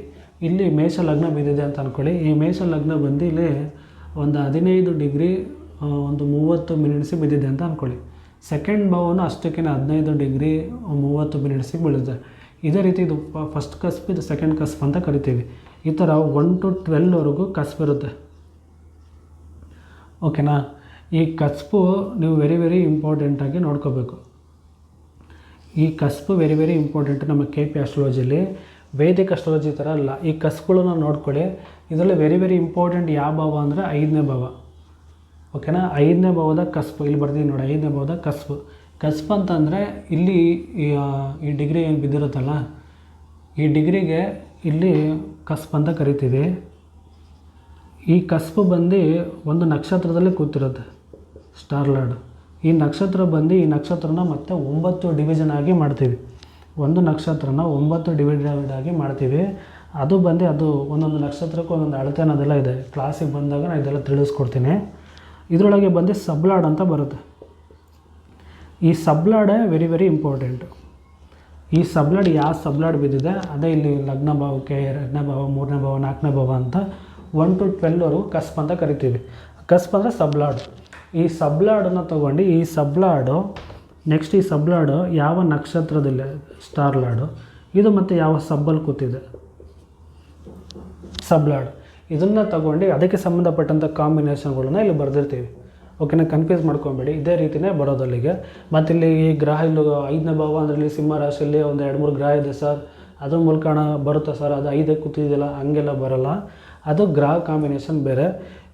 ಇಲ್ಲಿ ಮೇಷ ಲಗ್ನ ಬಿದ್ದಿದೆ ಅಂತ ಅಂದ್ಕೊಳ್ಳಿ ಈ ಮೇಷ ಲಗ್ನ ಬಂದು ಇಲ್ಲಿ ಒಂದು ಹದಿನೈದು ಡಿಗ್ರಿ ಒಂದು ಮೂವತ್ತು ಮಿನಿಟ್ಸಿಗೆ ಬಿದ್ದಿದೆ ಅಂತ ಅಂದ್ಕೊಳ್ಳಿ ಸೆಕೆಂಡ್ ಭಾವನು ಅಷ್ಟಕ್ಕಿಂತ ಹದಿನೈದು ಡಿಗ್ರಿ ಮೂವತ್ತು ಮಿನಿಟ್ಸಿಗೆ ಬೀಳುತ್ತೆ. ಇದೇ ರೀತಿ ಇದು ಫಸ್ಟ್ ಕಸ್ಪ್, ಇದು ಸೆಕೆಂಡ್ ಕಸ್ಪ್ ಅಂತ ಕರಿತೀವಿ. ಈ ಥರ ಒನ್ ಟು ಟ್ವೆಲ್ವರೆಗೂ ಕಸ್ಪ್ ಇರುತ್ತೆ. ಓಕೆನಾ? ಈ ಕಸ್ಪು ನೀವು ವೆರಿ ವೆರಿ ಇಂಪಾರ್ಟೆಂಟಾಗಿ ನೋಡ್ಕೋಬೇಕು. ಈ ಕಸ್ಪು ವೆರಿ ವೆರಿ ಇಂಪಾರ್ಟೆಂಟ್ ನಮ್ಮ ಕೆ ಪಿ ಅಸ್ಟ್ರಾಲಜಿಲಿ ವೈದಿಕ ಅಸ್ಟ್ರಾಲಜಿ ಥರ ಅಲ್ಲ. ಈ ಕಸ್ಬುಗಳನ್ನ ನೋಡ್ಕೊಳ್ಳಿ. ಇದರಲ್ಲಿ ವೆರಿ ವೆರಿ ಇಂಪಾರ್ಟೆಂಟ್ ಯಾವ ಭಾವ ಅಂದರೆ ಐದನೇ ಭಾವ. ಓಕೆನಾ? ಐದನೇ ಭಾವದ ಕಸ್ಬು ಇಲ್ಲಿ ಬರ್ತೀನಿ ನೋಡಿ, ಐದನೇ ಭಾವದ ಕಸ್ಬು ಕಸ್ಬ್ ಅಂತಂದರೆ ಇಲ್ಲಿ ಈ ಡಿಗ್ರಿ ಏನು ಬಿದ್ದಿರುತ್ತಲ್ಲ? ಈ ಡಿಗ್ರಿಗೆ ಇಲ್ಲಿ ಕಸ್ಬ್ ಅಂತ ಕರಿತೀವಿ. ಈ ಕಸ್ಬು ಬಂದು ಒಂದು ನಕ್ಷತ್ರದಲ್ಲಿ ಕೂತಿರುತ್ತೆ ಸ್ಟಾರ್ಲಾರ್ಡ್ ಈ ನಕ್ಷತ್ರ ಬಂದು ಈ ನಕ್ಷತ್ರನ ಮತ್ತೆ ಒಂಬತ್ತು ಡಿವಿಷನ್ ಆಗಿ ಮಾಡ್ತೀವಿ. ಒಂದು ನಕ್ಷತ್ರನ ಒಂಬತ್ತು ಡಿವಿಡೆಡ್ ಆಗಿ ಮಾಡ್ತೀವಿ. ಅದು ಬಂದು ಅದು ಒಂದೊಂದು ನಕ್ಷತ್ರಕ್ಕೂ ಒಂದೊಂದು ಅಳತೆ ಅನ್ನೋದೆಲ್ಲ ಇದೆ. ಕ್ಲಾಸಿಗೆ ಬಂದಾಗ ನಾನು ಇದೆಲ್ಲ ತಿಳಿಸ್ಕೊಡ್ತೀನಿ. ಇದರೊಳಗೆ ಬಂದು ಸಬ್ಲಾಡ್ ಅಂತ ಬರುತ್ತೆ. ಈ ಸಬ್ಲಾಡೇ ವೆರಿ ವೆರಿ ಇಂಪಾರ್ಟೆಂಟ್ ಈ ಸಬ್ಲಾಡ್ ಯಾವ ಸಬ್ಲಾಡ್ ಬಿದ್ದಿದೆ, ಅದೇ ಇಲ್ಲಿ ಲಗ್ನ ಭಾವಕ್ಕೆ ಎರಡನೇ ಭಾವ, ಮೂರನೇ ಭಾವ, ನಾಲ್ಕನೇ ಭಾವ ಅಂತ ಒನ್ ಟು ಟ್ವೆಲ್ವರೆಗೂ ಕಸ್ಪ್ ಅಂತ ಕರಿತೀವಿ. ಕಸ್ಪ್ ಅಂದರೆ ಸಬ್ಲಾಡ್ ಈ ಸಬ್ಲಾಡನ್ನು ತೊಗೊಂಡು ಈ ಸಬ್ಲಾಡು ನೆಕ್ಸ್ಟ್ ಈ ಸಬ್ಲಾಡು ಯಾವ ನಕ್ಷತ್ರದಲ್ಲಿ ಸ್ಟಾರ್ ಲಾಡು ಇದು ಮತ್ತು ಯಾವ ಸಬ್ಬಲ್ಲಿ ಕೂತಿದೆ? ಸಬ್ಲಾಡ್ ಇದನ್ನು ತಗೊಂಡು ಅದಕ್ಕೆ ಸಂಬಂಧಪಟ್ಟಂಥ ಕಾಂಬಿನೇಷನ್ಗಳನ್ನ ಇಲ್ಲಿ ಬರೆದಿರ್ತೀವಿ. ಓಕೆನಾ ಕನ್ಫ್ಯೂಸ್ ಮಾಡ್ಕೊಬೇಡಿ. ಇದೇ ರೀತಿಯೇ ಬರೋದಲ್ಲಿಗೆ ಮತ್ತು ಇಲ್ಲಿ ಈ ಗ್ರಹ ಇಲ್ಲಿ ಐದನೇ ಭಾವ ಅಂದರೆ ಇಲ್ಲಿ ಸಿಂಹ ರಾಶಿಯಲ್ಲಿ ಒಂದು ಎರಡು ಮೂರು ಗ್ರಹ ಇದೆ ಸರ್. ಅದ್ರ ಮೂಲಕ ಬರುತ್ತೆ ಸರ್? ಅದು ಐದಕ್ಕೆ ಕೂತಿದ್ದಿಲ್ಲ ಹಂಗೆಲ್ಲ ಬರೋಲ್ಲ. ಅದು ಗ್ರಹ ಕಾಂಬಿನೇಷನ್ ಬೇರೆ.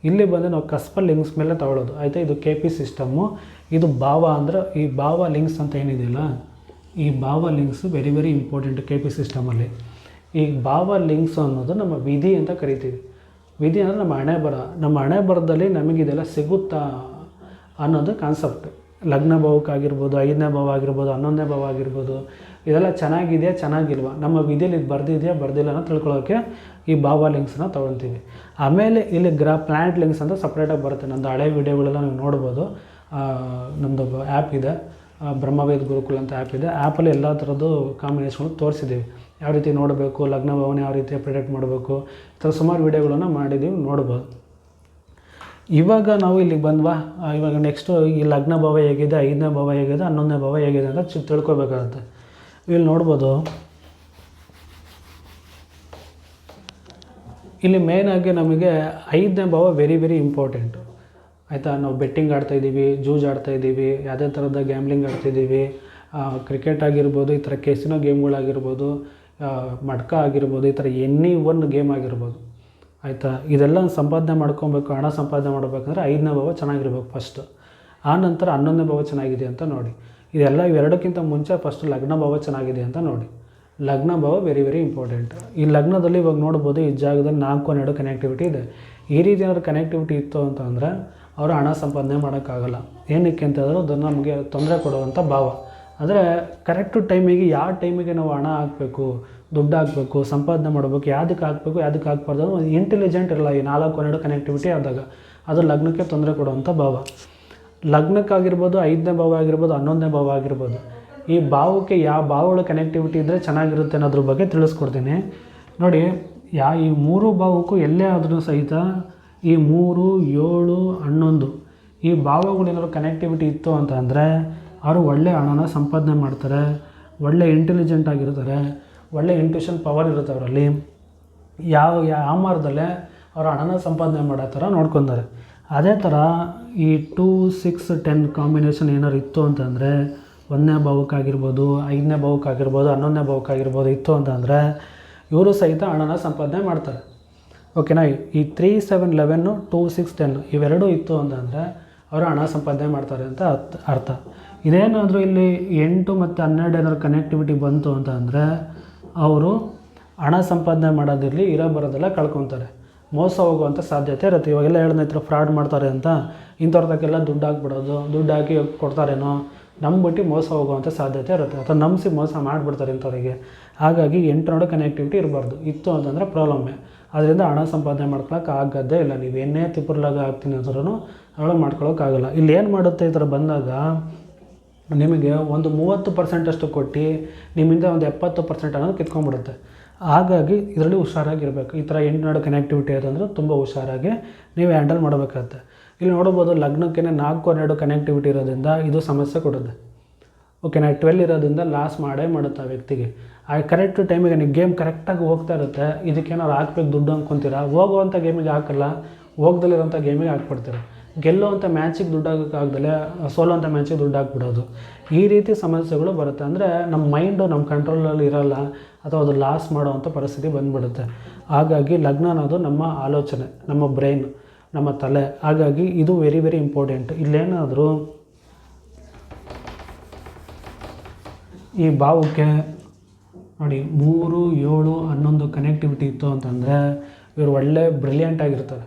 ಇಲ್ಲಿ ಬಂದು ನಾವು ಕಸ್ಪಲ್ ಲಿಂಕ್ಸ್ ಮೇಲೆ ತಗೊಳ್ಳೋದು. ಆಯಿತಾ? ಇದು ಕೆ ಪಿ ಸಿಸ್ಟಮ್ಮು ಇದು ಭಾವ ಅಂದ್ರೆ ಈ ಭಾವ ಲಿಂಕ್ಸ್ ಅಂತ ಏನಿದೆಯಲ್ಲ? ಈ ಭಾವ links very very important K P ಸಿಸ್ಟಮಲ್ಲಿ ಈ ಭಾವ ಲಿಂಕ್ಸ್ ಅನ್ನೋದು ನಮ್ಮ ವಿಧಿ ಅಂತ ಕರಿತೀವಿ. ವಿಧಿ ಅಂದರೆ ನಮ್ಮ ಹಣೆ ಬರ ನಮ್ಮ ಹಣೆ ಬರದಲ್ಲಿ ನಮಗಿದೆಲ್ಲ ಸಿಗುತ್ತಾ ಅನ್ನೋದು ಕಾನ್ಸೆಪ್ಟ್ ಲಗ್ನ ಭಾವಕ್ಕಾಗಿರ್ಬೋದು ಐದನೇ ಭಾವ ಆಗಿರ್ಬೋದು, ಹನ್ನೊಂದನೇ ಭಾವ ಆಗಿರ್ಬೋದು ಇದೆಲ್ಲ ಚೆನ್ನಾಗಿದೆಯಾ, ಚೆನ್ನಾಗಿಲ್ವಾ? ನಮ್ಮ ವಿಧಿಯಲ್ಲಿ ಇದು ಬರ್ದಿದೆಯಾ, ಬರ್ದಿಲ್ಲ ಅನ್ನೋ ತಿಳ್ಕೊಳ್ಳೋಕ್ಕೆ ಈ ಬಾಬಾ ಲಿಂಕ್ಸನ್ನ ತೊಗೊಳ್ತೀವಿ. ಆಮೇಲೆ ಇಲ್ಲಿ ಗ್ರಾ ಪ್ಲ್ಯಾಂಟ್ ಲಿಂಕ್ಸ್ ಅಂತ ಸಪ್ರೇಟಾಗಿ ಬರುತ್ತೆ. ನಂದು ಹಳೆ ವಿಡಿಯೋಗಳೆಲ್ಲ ನೀವು ನೋಡ್ಬೋದು. ನಮ್ಮದು ಆ್ಯಪ್ ಇದೆ. ಬ್ರಹ್ಮವೇದ ಗುರುಕುಲ ಅಂತ ಆ್ಯಪ್ ಇದೆ. ಆ್ಯಪಲ್ಲಿ ಎಲ್ಲ ಥರದ್ದು ಕಾಂಬಿನೇಷನ್ಗಳು ತೋರಿಸಿದ್ದೀವಿ ಯಾವ ರೀತಿ ನೋಡಬೇಕು, ಲಗ್ನ ಭವನ ಯಾವ ರೀತಿ ಪ್ರಿಡೆಕ್ಟ್ ಮಾಡಬೇಕು, ಈ ಥರ ಸುಮಾರು ವಿಡಿಯೋಗಳನ್ನು ಮಾಡಿದ್ದೀವಿ ನೋಡ್ಬೋದು. ಇವಾಗ ನಾವು ಇಲ್ಲಿಗೆ ಬಂದ್ವಾ? ಇವಾಗ ನೆಕ್ಸ್ಟು ಈ ಲಗ್ನ ಭಾವ ಹೇಗಿದೆ, ಐದನೇ ಭಾವ ಹೇಗಿದೆ, ಹನ್ನೊಂದನೇ ಭಾವ ಹೇಗಿದೆ ಅಂತ ಚಿ ತಿಳ್ಕೊಬೇಕಾಗತ್ತೆ ಇಲ್ಲಿ ನೋಡ್ಬೋದು. ಇಲ್ಲಿ ಮೇಯ್ನಾಗಿ ನಮಗೆ ಐದನೇ ಭಾವ ವೆರಿ ವೆರಿ ಇಂಪಾರ್ಟೆಂಟು ಆಯಿತಾ? ನಾವು ಬೆಟ್ಟಿಂಗ್ ಆಡ್ತಾಯಿದ್ದೀವಿ ಜೂಜ್ ಆಡ್ತಾ ಇದ್ದೀವಿ, ಯಾವುದೇ ಥರದ ಗ್ಯಾಮ್ಲಿಂಗ್ ಆಡ್ತಾಯಿದ್ದೀವಿ ಕ್ರಿಕೆಟ್ ಆಗಿರ್ಬೋದು, ಈ ಥರ ಕೆಸಿನೋ ಗೇಮ್ಗಳಾಗಿರ್ಬೋದು ಮಡ್ಕ ಆಗಿರ್ಬೋದು, ಈ ಥರ ಎನಿ ಒನ್ ಗೇಮ್ ಆಗಿರ್ಬೋದು. ಆಯಿತಾ? ಇದೆಲ್ಲ ಸಂಪಾದನೆ ಮಾಡ್ಕೊಬೇಕು, ಹಣ ಸಂಪಾದನೆ ಮಾಡಬೇಕಂದ್ರೆ ಐದನೇ ಭಾವ ಚೆನ್ನಾಗಿರ್ಬೇಕು ಫಸ್ಟು ಆ ನಂತರ ಹನ್ನೊಂದನೇ ಭಾವ ಚೆನ್ನಾಗಿದೆ ಅಂತ ನೋಡಿ. ಇದೆಲ್ಲ ಇವೆರಡಕ್ಕಿಂತ ಮುಂಚೆ ಫಸ್ಟ್ ಲಗ್ನ ಭಾವ ಚೆನ್ನಾಗಿದೆ ಅಂತ ನೋಡಿ. ಲಗ್ನ ಭಾವ ವೆರಿ ವೆರಿ ಇಂಪಾರ್ಟೆಂಟ್ ಈ ಲಗ್ನದಲ್ಲಿ ಇವಾಗ ನೋಡ್ಬೋದು ಈ ಜಾಗದಲ್ಲಿ ನಾಲ್ಕು ಹನ್ನೆರಡು ಕನೆಕ್ಟಿವಿಟಿ ಇದೆ. ಈ ರೀತಿ ಏನಾದ್ರು ಕನೆಕ್ಟಿವಿಟಿ ಇತ್ತು ಅಂತಂದರೆ ಅವರು ಹಣ ಸಂಪಾದನೆ ಮಾಡೋಕ್ಕಾಗಲ್ಲ. ಏನಕ್ಕೆ ಅಂತಂದ್ರೆ ಅದು ನಮಗೆ ತೊಂದರೆ ಕೊಡುವಂಥ ಭಾವ. ಅಂದರೆ ಕರೆಕ್ಟು ಟೈಮಿಗೆ ಯಾವ ಟೈಮಿಗೆ ನಾವು ಹಣ ಹಾಕಬೇಕು, ದುಡ್ಡು ಹಾಕಬೇಕು, ಸಂಪಾದನೆ ಮಾಡಬೇಕು, ಯಾವುದಕ್ಕೆ ಹಾಕಬೇಕು, ಯಾವುದಕ್ಕೆ ಹಾಕ್ಬಾರ್ದು ಇಂಟೆಲಿಜೆಂಟ್ ಇರಲ್ಲ ಈ ನಾಲ್ಕು ಹನ್ನೆರಡು ಕನೆಕ್ಟಿವಿಟಿ ಆದಾಗ. ಅದು ಲಗ್ನಕ್ಕೆ ತೊಂದರೆ ಕೊಡುವಂಥ ಭಾವ. ಲಗ್ನಕ್ಕಾಗಿರ್ಬೋದು, ಐದನೇ ಭಾವ ಆಗಿರ್ಬೋದು ಹನ್ನೊಂದನೇ ಭಾವ ಆಗಿರ್ಬೋದು ಈ ಭಾವಕ್ಕೆ ಯಾವ ಭಾವಗಳ ಕನೆಕ್ಟಿವಿಟಿ ಇದ್ದರೆ ಚೆನ್ನಾಗಿರುತ್ತೆ ಅನ್ನೋದ್ರ ಬಗ್ಗೆ ತಿಳಿಸ್ಕೊಡ್ತೀನಿ. ನೋಡಿ, ಯಾ ಈ ಮೂರು ಭಾವಕ್ಕೂ ಎಲ್ಲೇ ಆದ್ರೂ ಸಹಿತ ಈ ಮೂರು, ಏಳು, ಹನ್ನೊಂದು, ಈ ಭಾವಗಳೇನಾದ್ರು ಕನೆಕ್ಟಿವಿಟಿ ಇತ್ತು ಅಂತ ಅಂದರೆ ಅವರು ಒಳ್ಳೆ ಹಣನ ಸಂಪಾದನೆ ಮಾಡ್ತಾರೆ, ಒಳ್ಳೆ ಇಂಟೆಲಿಜೆಂಟ್ ಆಗಿರ್ತಾರೆ, ಒಳ್ಳೆ ಇಂಟ್ಯೂಷನ್ ಪವರ್ ಇರುತ್ತೆ ಅವರಲ್ಲಿ ಯಾವ ಯಾವ ಮಾರ್ಗದಲ್ಲೇ ಅವರು ಹಣನ ಸಂಪಾದನೆ ಮಾಡೋ ಥರ ನೋಡ್ಕೊತಾರೆ. ಅದೇ ಥರ ಈ ಟೂ, ಸಿಕ್ಸ್, ಟೆನ್ ಕಾಂಬಿನೇಷನ್ ಏನಾರು ಇತ್ತು ಅಂತಂದರೆ ಒಂದನೇ ಭಾವಕ್ಕಾಗಿರ್ಬೋದು, ಐದನೇ ಭಾವಕ್ಕಾಗಿರ್ಬೋದು, ಹನ್ನೊಂದನೇ ಭಾವಕ್ಕಾಗಿರ್ಬೋದು ಇತ್ತು ಅಂತಂದರೆ ಇವರು ಸಹಿತ ಹಣನ ಸಂಪಾದನೆ ಮಾಡ್ತಾರೆ. ಓಕೆನಾ ಈ three seven eleven two six ten ಇವೆರಡೂ ಇತ್ತು ಅಂತಂದರೆ ಅವರು ಹಣ ಸಂಪಾದನೆ ಮಾಡ್ತಾರೆ ಅಂತ ಅರ್ಥ ಇದೇನಾದರೂ ಇಲ್ಲಿ ಎಂಟು ಮತ್ತು ಹನ್ನೆರಡು ಏನಾದ್ರು ಕನೆಕ್ಟಿವಿಟಿ ಬಂತು ಅಂತ ಅಂದರೆ ಅವರು ಹಣ ಸಂಪಾದನೆ ಮಾಡೋದಿರಲಿ, ಇರೋ ಬರೋದೆಲ್ಲ ಕಳ್ಕೊತಾರೆ. ಮೋಸ ಹೋಗುವಂಥ ಸಾಧ್ಯತೆ ಇರುತ್ತೆ. ಇವಾಗೆಲ್ಲ ಹೇಳಿದ ಈ ಫ್ರಾಡ್ ಮಾಡ್ತಾರೆ ಅಂತ. ಇಂಥವ್ರದಕ್ಕೆಲ್ಲ ದುಡ್ಡು ಹಾಕ್ಬಿಡೋದು ದುಡ್ಡು ಹಾಕಿ ಕೊಡ್ತಾರೇನೋ ನಂಬಿಟ್ಟು ಮೋಸ ಹೋಗುವಂಥ ಸಾಧ್ಯತೆ ಇರುತ್ತೆ. ಅಥವಾ ನಂಬಿಸಿ ಮೋಸ ಮಾಡಿಬಿಡ್ತಾರೆ ಇಂಥವ್ರಿಗೆ. ಹಾಗಾಗಿ ಎಂಟು ನೋಡೋ ಕನೆಕ್ಟಿವಿಟಿ ಇರಬಾರ್ದು. ಇತ್ತು ಅಂತಂದರೆ ಪ್ರಾಬ್ಲಮ್ಮೆ ಅದರಿಂದ ಹಣ ಸಂಪಾದನೆ ಮಾಡ್ಕೊಳಕ್ಕೆ ಆಗದ್ದೇ ಇಲ್ಲ. ನೀವು ಏನೇ ತಿಪ್ಪರ್ಲಾಗ ಹಾಕ್ತೀನಿ ಅಂದ್ರೂ ಅವಳು ಮಾಡ್ಕೊಳೋಕ್ಕಾಗಲ್ಲ ಇಲ್ಲಿ ಏನು ಮಾಡುತ್ತೆ ಈ ಥರ ಬಂದಾಗ, ನಿಮಗೆ ಒಂದು ಮೂವತ್ತು ಪರ್ಸೆಂಟಷ್ಟು ಕೊಟ್ಟು ನಿಮ್ಮಿಂದ ಒಂದು ಎಪ್ಪತ್ತು ಪರ್ಸೆಂಟ್ ಅನ್ನೋದು ಕಿತ್ಕೊಂಡ್ಬಿಡುತ್ತೆ. ಹಾಗಾಗಿ ಇದರಲ್ಲಿ ಹುಷಾರಾಗಿರಬೇಕು. ಈ ಥರ ಎಂಟು ಕನೆಕ್ಟಿವಿಟಿ ಅದಂದ್ರೆ ತುಂಬ ಹುಷಾರಾಗಿ ನೀವು ಹ್ಯಾಂಡಲ್ ಮಾಡಬೇಕಾಗತ್ತೆ. ಇಲ್ಲಿ ನೋಡ್ಬೋದು ಲಗ್ನಕ್ಕೆ ನಾಲ್ಕು ಹನ್ನೆರಡು ಕನೆಕ್ಟಿವಿಟಿ ಇರೋದ್ರಿಂದ ಇದು ಸಮಸ್ಯೆ ಕೊಡುತ್ತೆ. ಓಕೆನಾ ಟ್ವೆಲ್ ಇರೋದ್ರಿಂದ ಲಾಸ್ ಮಾಡೇ ಮಾಡುತ್ತೆ ಆ ವ್ಯಕ್ತಿಗೆ. ಆ ಕರೆಕ್ಟ್ ಟೈಮಿಗೆ ನೀವು ಗೇಮ್ ಕರೆಕ್ಟಾಗಿ ಹೋಗ್ತಾ ಇರುತ್ತೆ ಇದಕ್ಕೇನಾದ್ರು ಹಾಕ್ಬೇಕು ದುಡ್ಡು ಅಂದ್ಕೊತೀರಾ ಹೋಗುವಂಥ ಗೇಮಿಗೆ ಹಾಕಲ್ಲ ಹೋಗ್ದಲ್ಲಿರೋಂಥ ಗೇಮಿಗೆ ಹಾಕ್ಬಿಡ್ತೀರ? ಗೆಲ್ಲುವಂಥ ಮ್ಯಾಚಿಗೆ ದುಡ್ಡು ಹಾಕೋಕ್ಕಾಗ್ದಲೆ ಸೋಲೋಂಥ ಮ್ಯಾಚಿಗೆ ದುಡ್ಡು ಹಾಕ್ಬಿಡೋದು. ಈ ರೀತಿ ಸಮಸ್ಯೆಗಳು ಬರುತ್ತೆ. ಅಂದರೆ ನಮ್ಮ ಮೈಂಡು ನಮ್ಮ ಕಂಟ್ರೋಲಲ್ಲಿ ಇರಲ್ಲ. ಅಥವಾ ಅದು ಲಾಸ್ ಮಾಡೋವಂಥ ಪರಿಸ್ಥಿತಿ ಬಂದ್ಬಿಡುತ್ತೆ. ಹಾಗಾಗಿ ಲಗ್ನ ಅನ್ನೋದು ನಮ್ಮ ಆಲೋಚನೆ, ನಮ್ಮ ಬ್ರೈನ್ ನಮ್ಮ ತಲೆ. ಹಾಗಾಗಿ ಇದು ವೆರಿ ವೆರಿ ಇಂಪಾರ್ಟೆಂಟ್ ಇಲ್ಲೇನಾದರೂ ಈ ಭಾವಕ್ಕೆ ನೋಡಿ ಮೂರು, ಏಳು, ಹನ್ನೊಂದು ಕನೆಕ್ಟಿವಿಟಿ ಇತ್ತು ಅಂತಂದರೆ ಇವರು ಒಳ್ಳೆ ಬ್ರಿಲಿಯಂಟ್ ಆಗಿರ್ತಾರೆ.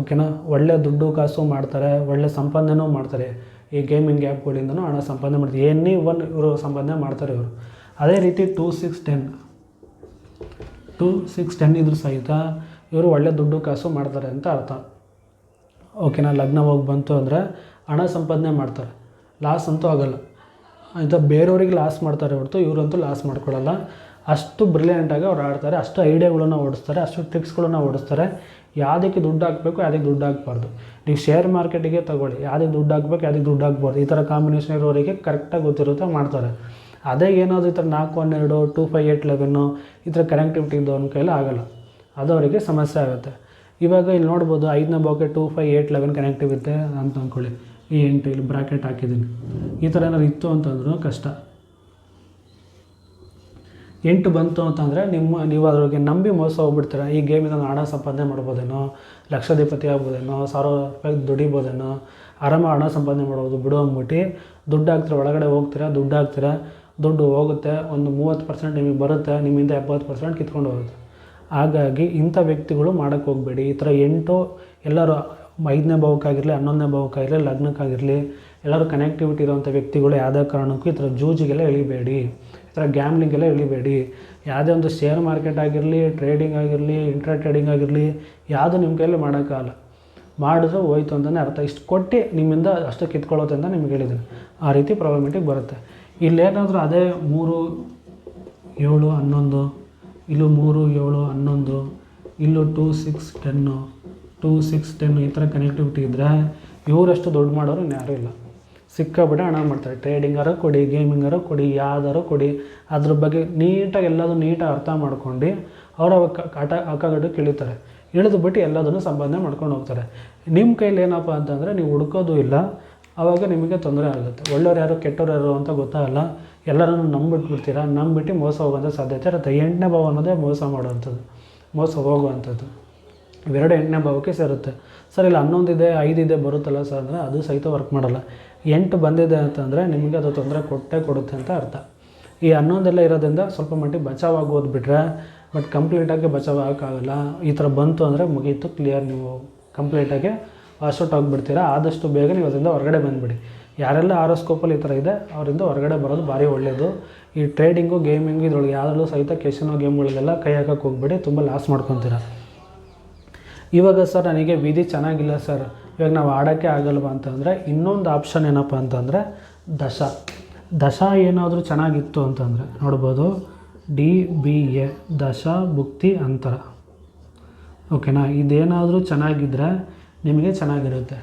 ಓಕೆನಾ ಒಳ್ಳೆ ದುಡ್ಡು ಕಾಸು ಮಾಡ್ತಾರೆ, ಒಳ್ಳೆ ಸಂಪಾದನೆನೂ ಮಾಡ್ತಾರೆ. ಈ ಗೇಮಿಂಗ್ ಆ್ಯಪ್ಗಳಿಂದನೂ ಹಣ ಸಂಪಾದನೆ ಮಾಡ್ತಾರೆ. ಎನಿ ಒನ್ ಇವರು ಸಂಪಾದನೆ ಮಾಡ್ತಾರೆ ಇವರು. ಅದೇ ರೀತಿ two six ten two six ten ಇದ್ರೂ ಸಹಿತ ಇವರು ಒಳ್ಳೆ ದುಡ್ಡು ಕಾಸು ಮಾಡ್ತಾರೆ ಅಂತ ಅರ್ಥ. ಓಕೆನಾ ಲಗ್ನ ಹೋಗಿ ಬಂತು ಅಂದರೆ ಹಣ ಸಂಪಾದನೆ ಮಾಡ್ತಾರೆ. ಲಾಸ್ ಅಂತೂ ಆಗಲ್ಲ. ಆಯಿತಾ ಬೇರೆಯವ್ರಿಗೆ ಲಾಸ್ ಮಾಡ್ತಾರೆ ಹೊರತು ಇವರಂತೂ ಲಾಸ್ ಮಾಡ್ಕೊಳ್ಳಲ್ಲ ಅಷ್ಟು ಬ್ರಿಲಿಯಂಟಾಗಿ ಅವ್ರು ಆಡ್ತಾರೆ, ಅಷ್ಟು ಐಡಿಯಾಗಳನ್ನ ಓಡಿಸ್ತಾರೆ, ಅಷ್ಟು ಟ್ರಿಕ್ಸ್ಗಳನ್ನ ಓಡಿಸ್ತಾರೆ. ಯಾವುದಕ್ಕೆ ದುಡ್ಡು ಹಾಕಬೇಕು, ಯಾವುದಕ್ಕೆ ದುಡ್ಡು ಹಾಕ್ಬಾರ್ದು. ನೀವು ಶೇರ್ ಮಾರ್ಕೆಟಿಗೆ ತಗೊಳ್ಳಿ, ಯಾವುದಕ್ಕೆ ದುಡ್ಡು ಹಾಕ್ಬೇಕು, ಯಾವುದಕ್ಕೆ ದುಡ್ಡು ಹಾಕ್ಬಾರ್ದು. ಈ ಥರ ಕಾಂಬಿನೇಷನ್ ಇರೋರಿಗೆ ಕರೆಕ್ಟಾಗಿ ಗೊತ್ತಿರುತ್ತೆ, ಮಾಡ್ತಾರೆ. ಅದೇ ಏನಾದರೂ ಈ ಥರ ನಾಲ್ಕು, ಹನ್ನೆರಡು ಟೂ ಫೈವ್ ಏಟ್ ಲೆವೆನ್ನು ಈ ಥರ ಕನೆಕ್ಟಿವಿಟಿ ಇದ್ದವನ ಕೈಲಿ ಆಗಲ್ಲ. ಅದು ಅವರಿಗೆ ಸಮಸ್ಯೆ ಆಗುತ್ತೆ. ಇವಾಗ ಇಲ್ಲಿ ನೋಡ್ಬೋದು ಐದನೇ ಬಾಕೆ two five eight eleven connective ಇರುತ್ತೆ ಅಂತ ಅಂದ್ಕೊಳ್ಳಿ. ಈ ಎಂಟು ಇಲ್ಲಿ ಬ್ರಾಕೆಟ್ ಹಾಕಿದ್ದೀನಿ. ಈ ಥರ ಏನಾದ್ರು ಇತ್ತು ಅಂತಂದ್ರೂ ಕಷ್ಟ. ಎಂಟು ಬಂತು ಅಂತಂದರೆ ನಿಮ್ಮ, ನೀವು ಅದ್ರಿಗೆ ನಂಬಿ ಮೋಸ ಹೋಗ್ಬಿಡ್ತೀರ? ಈ ಗೇಮಿಂದ ಹಣ ಸಂಪಾದನೆ ಮಾಡ್ಬೋದೇನೋ? ಲಕ್ಷಾಧಿಪತಿ ಆಗ್ಬೋದೇನೋ? ಸಾವಿರ ರೂಪಾಯಿ ದುಡಿಬೋದೇನೋ? ಆರಾಮಾಗಿ ಹಣ ಸಂಪಾದನೆ ಮಾಡ್ಬೋದು ಬಿಡು ಅಂದ್ಬಿಟ್ಟು ದುಡ್ಡು ಹಾಕ್ತೀರ, ಒಳಗಡೆ ಹೋಗ್ತೀರಾ, ದುಡ್ಡು ಹಾಕ್ತೀರಾ? ದುಡ್ಡು ಹೋಗುತ್ತೆ, ಒಂದು ಮೂವತ್ತು ಪರ್ಸೆಂಟ್ ನಿಮಗೆ ಬರುತ್ತೆ, ನಿಮ್ಮಿಂದ ಎಪ್ಪತ್ತು ಪರ್ಸೆಂಟ್ ಕಿತ್ಕೊಂಡು ಹೋಗುತ್ತೆ. ಹಾಗಾಗಿ ಇಂಥ ವ್ಯಕ್ತಿಗಳು ಮಾಡೋಕ್ಕೆ ಹೋಗಬೇಡಿ. ಈ ಥರ ಎಂಟು, ಎಲ್ಲರೂ ಐದನೇ ಭಾವಕ್ಕಾಗಿರಲಿ, ಹನ್ನೊಂದನೇ ಭಾವಕ್ಕಾಗಿರಲಿ, ಲಗ್ನಕ್ಕಾಗಿರಲಿ, ಎಲ್ಲರೂ ಕನೆಕ್ಟಿವಿಟಿ ಇರೋವಂಥ ವ್ಯಕ್ತಿಗಳು ಯಾವುದೇ ಕಾರಣಕ್ಕೂ ಈ ಥರ ಜೂಜಿಗೆಲ್ಲ ಇಳಿಬೇಡಿ. ಈ ಥರ ಗ್ಯಾಮ್ಲಿಂಗೆಲ್ಲ ಇಳಿಬೇಡಿ. ಯಾವುದೇ ಒಂದು ಶೇರ್ ಮಾರ್ಕೆಟ್ ಆಗಿರಲಿ ಟ್ರೇಡಿಂಗ್ ಆಗಿರಲಿ ಇಂಟ್ರಾ ಟ್ರೇಡಿಂಗ್ ಆಗಿರಲಿ, ಯಾವುದು ನಿಮ್ಮ ಕೈಯಲ್ಲಿ ಮಾಡೋಕ್ಕಾಗಲ್ಲ ಮಾಡಿದ್ರೆ ಹೋಯ್ತು ಅಂತಲೇ ಅರ್ಥ. ಇಷ್ಟು ಕೊಟ್ಟು ನಿಮ್ಮಿಂದ ಅಷ್ಟು ಕಿತ್ಕೊಳ್ಳೋದು ಅಂತ ನಿಮ್ಗೆ ಹೇಳಿದ್ದೀನಿ. ಆ ರೀತಿ ಪ್ರಾಬ್ಲಮೆಟಿಕ್ ಬರುತ್ತೆ. ಇಲ್ಲೇನಾದರೂ ಅದೇ ಮೂರು, ಏಳು, ಹನ್ನೊಂದು, ಇಲ್ಲೂ ಮೂರು, ಏಳು, ಹನ್ನೊಂದು, ಇಲ್ಲೂ two, six, ten, two, six ten ಈ ಥರ ಕನೆಕ್ಟಿವಿಟಿ ಇದ್ದರೆ ಇವರಷ್ಟು ದೊಡ್ಡ ಮಾಡೋರು ಯಾರೂ ಇಲ್ಲ. ಸಿಕ್ಕಾಬಿಟ್ಟೆ ಹಣ ಮಾಡ್ತಾರೆ. ಟ್ರೇಡಿಂಗಾರು ಕೊಡಿ ಗೇಮಿಂಗಾರು ಕೊಡಿ ಯಾವ್ದಾರು ಕೊಡಿ. ಅದ್ರ ಬಗ್ಗೆ ನೀಟಾಗಿ ಎಲ್ಲದೂ ನೀಟಾಗಿ ಅರ್ಥ ಮಾಡ್ಕೊಂಡು ಅವರ ಕಾಟ ಅಕ್ಕಗಟ್ಟು ಇಳಿತಾರೆ ಇಳಿದು ಬಿಟ್ಟು ಎಲ್ಲದನ್ನು ಸಂಪಾದನೆ ಮಾಡ್ಕೊಂಡು ಹೋಗ್ತಾರೆ. ನಿಮ್ಮ ಕೈಲಿ ಏನಪ್ಪ ಅಂತಂದರೆ ನೀವು ಹುಡ್ಕೋದು ಇಲ್ಲ. ಆವಾಗ ನಿಮಗೆ ತೊಂದರೆ ಆಗುತ್ತೆ. ಒಳ್ಳೆಯವ್ರು ಯಾರು, ಕೆಟ್ಟವ್ರು ಯಾರು ಅಂತ ಗೊತ್ತಾಗಲ್ಲ. ಎಲ್ಲರನ್ನು ನಂಬಿಟ್ಬಿಡ್ತೀರಾ ನಂಬಿಟ್ಟು ಮೋಸ ಹೋಗೋಂಥ ಸಾಧ್ಯತೆ ಇರುತ್ತೆ. ಎಂಟನೇ ಭಾವ ಅನ್ನೋದೇ ಮೋಸ ಮಾಡುವಂಥದ್ದು, ಮೋಸ ಹೋಗುವಂಥದ್ದು. ಇವೆರಡು ಎಂಟನೇ ಭಾವಕ್ಕೆ ಸೇರುತ್ತೆ. ಸರ್, ಇಲ್ಲ ಐದು ಇದೆ ಬರುತ್ತಲ್ಲ ಸರ್ ಅಂದರೆ ಅದು ಸಹಿತ ವರ್ಕ್ ಮಾಡಲ್ಲ. ಎಂಟು ಬಂದಿದೆ ಅಂತಂದರೆ ನಿಮಗೆ ಅದು ತೊಂದರೆ ಕೊಟ್ಟೇ ಕೊಡುತ್ತೆ ಅಂತ ಅರ್ಥ. ಈ ಹನ್ನೊಂದೆಲ್ಲ ಇರೋದ್ರಿಂದ ಸ್ವಲ್ಪ ಮಟ್ಟಿಗೆ ಬಚಾವಾಗೋದು ಬಿಟ್ಟರೆ ಬಟ್ ಕಂಪ್ಲೀಟಾಗಿ ಬಚಾವ್ ಆಗೋಕ್ಕಾಗಲ್ಲ. ಈ ಥರ ಬಂತು ಅಂದರೆ ಮುಗೀತು ಕ್ಲಿಯರ್ ನೀವು ಕಂಪ್ಲೀಟಾಗಿ ವಾಶೌಟ್ ಆಗಿಬಿಡ್ತೀರಾ, ಆದಷ್ಟು ಬೇಗ ನೀವು ಅದರಿಂದ ಹೊರಗಡೆ ಬಂದುಬಿಡಿ. ಯಾರೆಲ್ಲ ಆರೋಸ್ಕೋಪಲ್ಲಿ ಈ ಥರ ಇದೆ, ಅವರಿಂದ ಹೊರಗಡೆ ಬರೋದು ಭಾರಿ ಒಳ್ಳೆಯದು ಈ ಟ್ರೇಡಿಂಗು ಗೇಮಿಂಗು ಇದ್ರೊಳಗೆ ಯಾರಲ್ಲೂ ಸಹಿತ ಕೆಸಿನೋ ಗೇಮ್ಗಳಿಗೆಲ್ಲ ಕೈ ಹಾಕಕ್ಕೆ ಹೋಗ್ಬೇಡಿ, ತುಂಬ ಲಾಸ್ ಮಾಡ್ಕೊತೀರ. ಇವಾಗ ಸರ್ ನನಗೆ ವಿಧಿ ಚೆನ್ನಾಗಿಲ್ಲ ಸರ್ ಇವಾಗ ನಾವು ಆಡೋಕ್ಕೆ ಆಗಲ್ವಾ ಅಂತಂದರೆ, ಇನ್ನೊಂದು ಆಪ್ಷನ್ ಏನಪ್ಪ ಅಂತಂದರೆ, ದಶ. ದಶ ಏನಾದರೂ ಚೆನ್ನಾಗಿತ್ತು ಅಂತಂದರೆ, ನೋಡ್ಬೋದು. ಡಿ ಬಿ ಎ ದಶ, ಭುಕ್ತಿ, ಅಂತರ. ಓಕೆನಾ ಇದೇನಾದರೂ ಚೆನ್ನಾಗಿದ್ದರೆ ನಿಮಗೆ ಚೆನ್ನಾಗಿರುತ್ತೆ.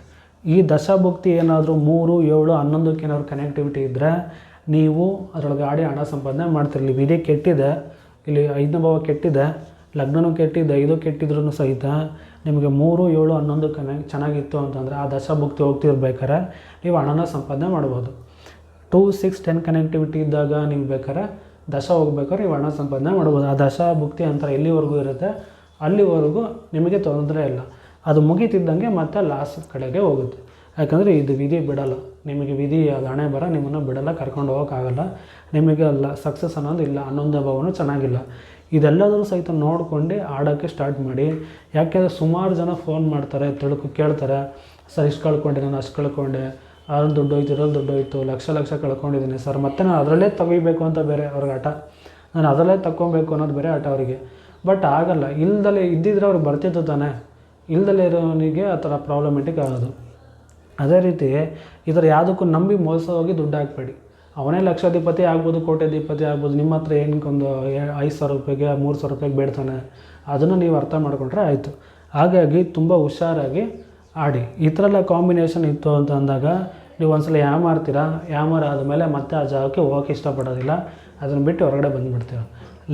ಈ ದಶಭುಕ್ತಿ ಏನಾದರೂ ಮೂರು, ಏಳು, ಹನ್ನೊಂದಕ್ಕೆ ಏನಾದರೂ ಕನೆಕ್ಟಿವಿಟಿ ಇದ್ದರೆ ನೀವು ಅದರೊಳಗೆ ಆಡಿ ಹಣ ಸಂಪಾದನೆ ಮಾಡ್ತಿರಲಿ. ವಿಧಿ ಕೆಟ್ಟಿದೆ, ಇಲ್ಲಿ ಐದನೇ ಭಾವ ಕೆಟ್ಟಿದೆ, ಲಗ್ನನೂ ಕೆಟ್ಟಿದೆ ಇದು ಕೆಟ್ಟಿದ್ರೂ ಸಹಿತ ನಿಮಗೆ ಮೂರು, ಏಳು ಹನ್ನೊಂದು ಕನೆ ಚೆನ್ನಾಗಿತ್ತು ಅಂತಂದರೆ ಆ ದಶಭುಕ್ತಿ ಹೋಗ್ತಿರ್ಬೇಕಾರೆ ನೀವು ಹಣನ ಸಂಪಾದನೆ ಮಾಡ್ಬೋದು. ಟೂ, ಸಿಕ್ಸ್, ಟೆನ್ ಕನೆಕ್ಟಿವಿಟಿ ಇದ್ದಾಗ ನಿಮ್ಗೆ ಬೇಕಾದ್ರೆ ದಶ ಹೋಗ್ಬೇಕಾದ್ರೆ ನೀವು ಹಣ ಸಂಪಾದನೆ ಮಾಡ್ಬೋದು. ಆ ದಶ ಭುಕ್ತಿ ಅಂತರ ಎಲ್ಲಿವರೆಗೂ ಇರುತ್ತೆ? ಅಲ್ಲಿವರೆಗೂ ನಿಮಗೆ ತೊಂದರೆ ಇಲ್ಲ. ಅದು ಮುಗೀತಿದ್ದಂಗೆ ಮತ್ತೆ ಲಾಸ್ ಕಡೆಗೆ ಹೋಗುತ್ತೆ. ಯಾಕಂದರೆ ಇದು ವಿಧಿ ಬಿಡಲ್ಲ. ನಿಮಗೆ ವಿಧಿ ಅದು ಹಣೆ ಬರ ನಿಮ್ಮನ್ನು ಬಿಡಲ್ಲ, ಕರ್ಕೊಂಡು ಹೋಗೋಕ್ಕಾಗಲ್ಲ. ನಿಮಗೆ ಅಲ್ಲ ಸಕ್ಸಸ್ ಅನ್ನೋದು ಇಲ್ಲ, ಅನ್ನೊಂದು ಭಾವನೂ ಚೆನ್ನಾಗಿಲ್ಲ. ಇದೆಲ್ಲದರೂ ಸಹಿತ ನೋಡ್ಕೊಂಡು ಆಡೋಕ್ಕೆ ಸ್ಟಾರ್ಟ್ ಮಾಡಿ. ಯಾಕೆಂದರೆ ಸುಮಾರು ಜನ ಫೋನ್ ಮಾಡ್ತಾರೆ, ತಿಳ್ಕೊ ಕೇಳ್ತಾರೆ. ಸರ್, ಇಷ್ಟು ಕಳ್ಕೊಂಡೆ, ನಾನು ಅಷ್ಟು ಕಳ್ಕೊಂಡೆ. ಅದ್ರಲ್ಲಿ ದುಡ್ಡು ಹೋಯ್ತು, ಇದ್ರಲ್ಲಿ ದುಡ್ಡು ಹೋಯ್ತು, ಲಕ್ಷ ಲಕ್ಷ ಕಳ್ಕೊಂಡಿದ್ದೀನಿ ಸರ್. ಮತ್ತೆ ನಾನು ಅದರಲ್ಲೇ ತೆಗಿಬೇಕು ಅಂತ ಬೇರೆ ಅವ್ರಿಗೆ ಆಟ ನಾನು ಅದರಲ್ಲೇ ತಗೊಬೇಕು ಅನ್ನೋದು ಬೇರೆ ಆಟ ಅವರಿಗೆ. ಬಟ್ ಆಗಲ್ಲ. ಇಲ್ದಲೇ ಇದ್ದಿದ್ರೆ ಅವ್ರಿಗೆ ಬರ್ತಿತ್ತು ತಾನೇ? ಇಲ್ದಲೇ ಇರೋನಿಗೆ ಆ ಥರ ಪ್ರಾಬ್ಲಮೆಟಿಕ್ ಆಗೋದು. ಅದೇ ರೀತಿ ಇದರ ಯಾವುದಕ್ಕೂ ನಂಬಿ ಮೋಸ ಹೋಗಿ ದುಡ್ಡು ಹಾಕ್ಬೇಡಿ. ಅವನೇ ಲಕ್ಷಾಧಿಪತಿ ಆಗ್ಬೋದು, ಕೋಟ್ಯಾಧಿಪತಿ ಆಗ್ಬೋದು, ನಿಮ್ಮ ಹತ್ರ ಏನಕ್ಕೊಂದು ಐದು ಸಾವಿರ ರೂಪಾಯಿಗೆ, ಮೂರು ಸಾವಿರ ರೂಪಾಯಿಗೆ ಬೇಡ್ತಾನೆ, ಅದನ್ನು ನೀವು ಅರ್ಥ ಮಾಡಿಕೊಂಡ್ರೆ ಆಯಿತು. ಹಾಗಾಗಿ ತುಂಬ ಹುಷಾರಾಗಿ ಆಡಿ. ಈ ಥರ ಎಲ್ಲ ಕಾಂಬಿನೇಷನ್ ಇತ್ತು ಅಂತ ಅಂದಾಗ ನೀವು ಒಂದ್ಸಲ ಯಾಮಾರ್ತೀರಾ ಯಾಮಾರ ಆದಮೇಲೆ ಮತ್ತೆ ಆ ಜಾಗಕ್ಕೆ ಹೋಗೋಕ್ಕೆ ಇಷ್ಟಪಡೋದಿಲ್ಲ. ಅದನ್ನು ಬಿಟ್ಟು ಹೊರಗಡೆ ಬಂದುಬಿಡ್ತೀರ?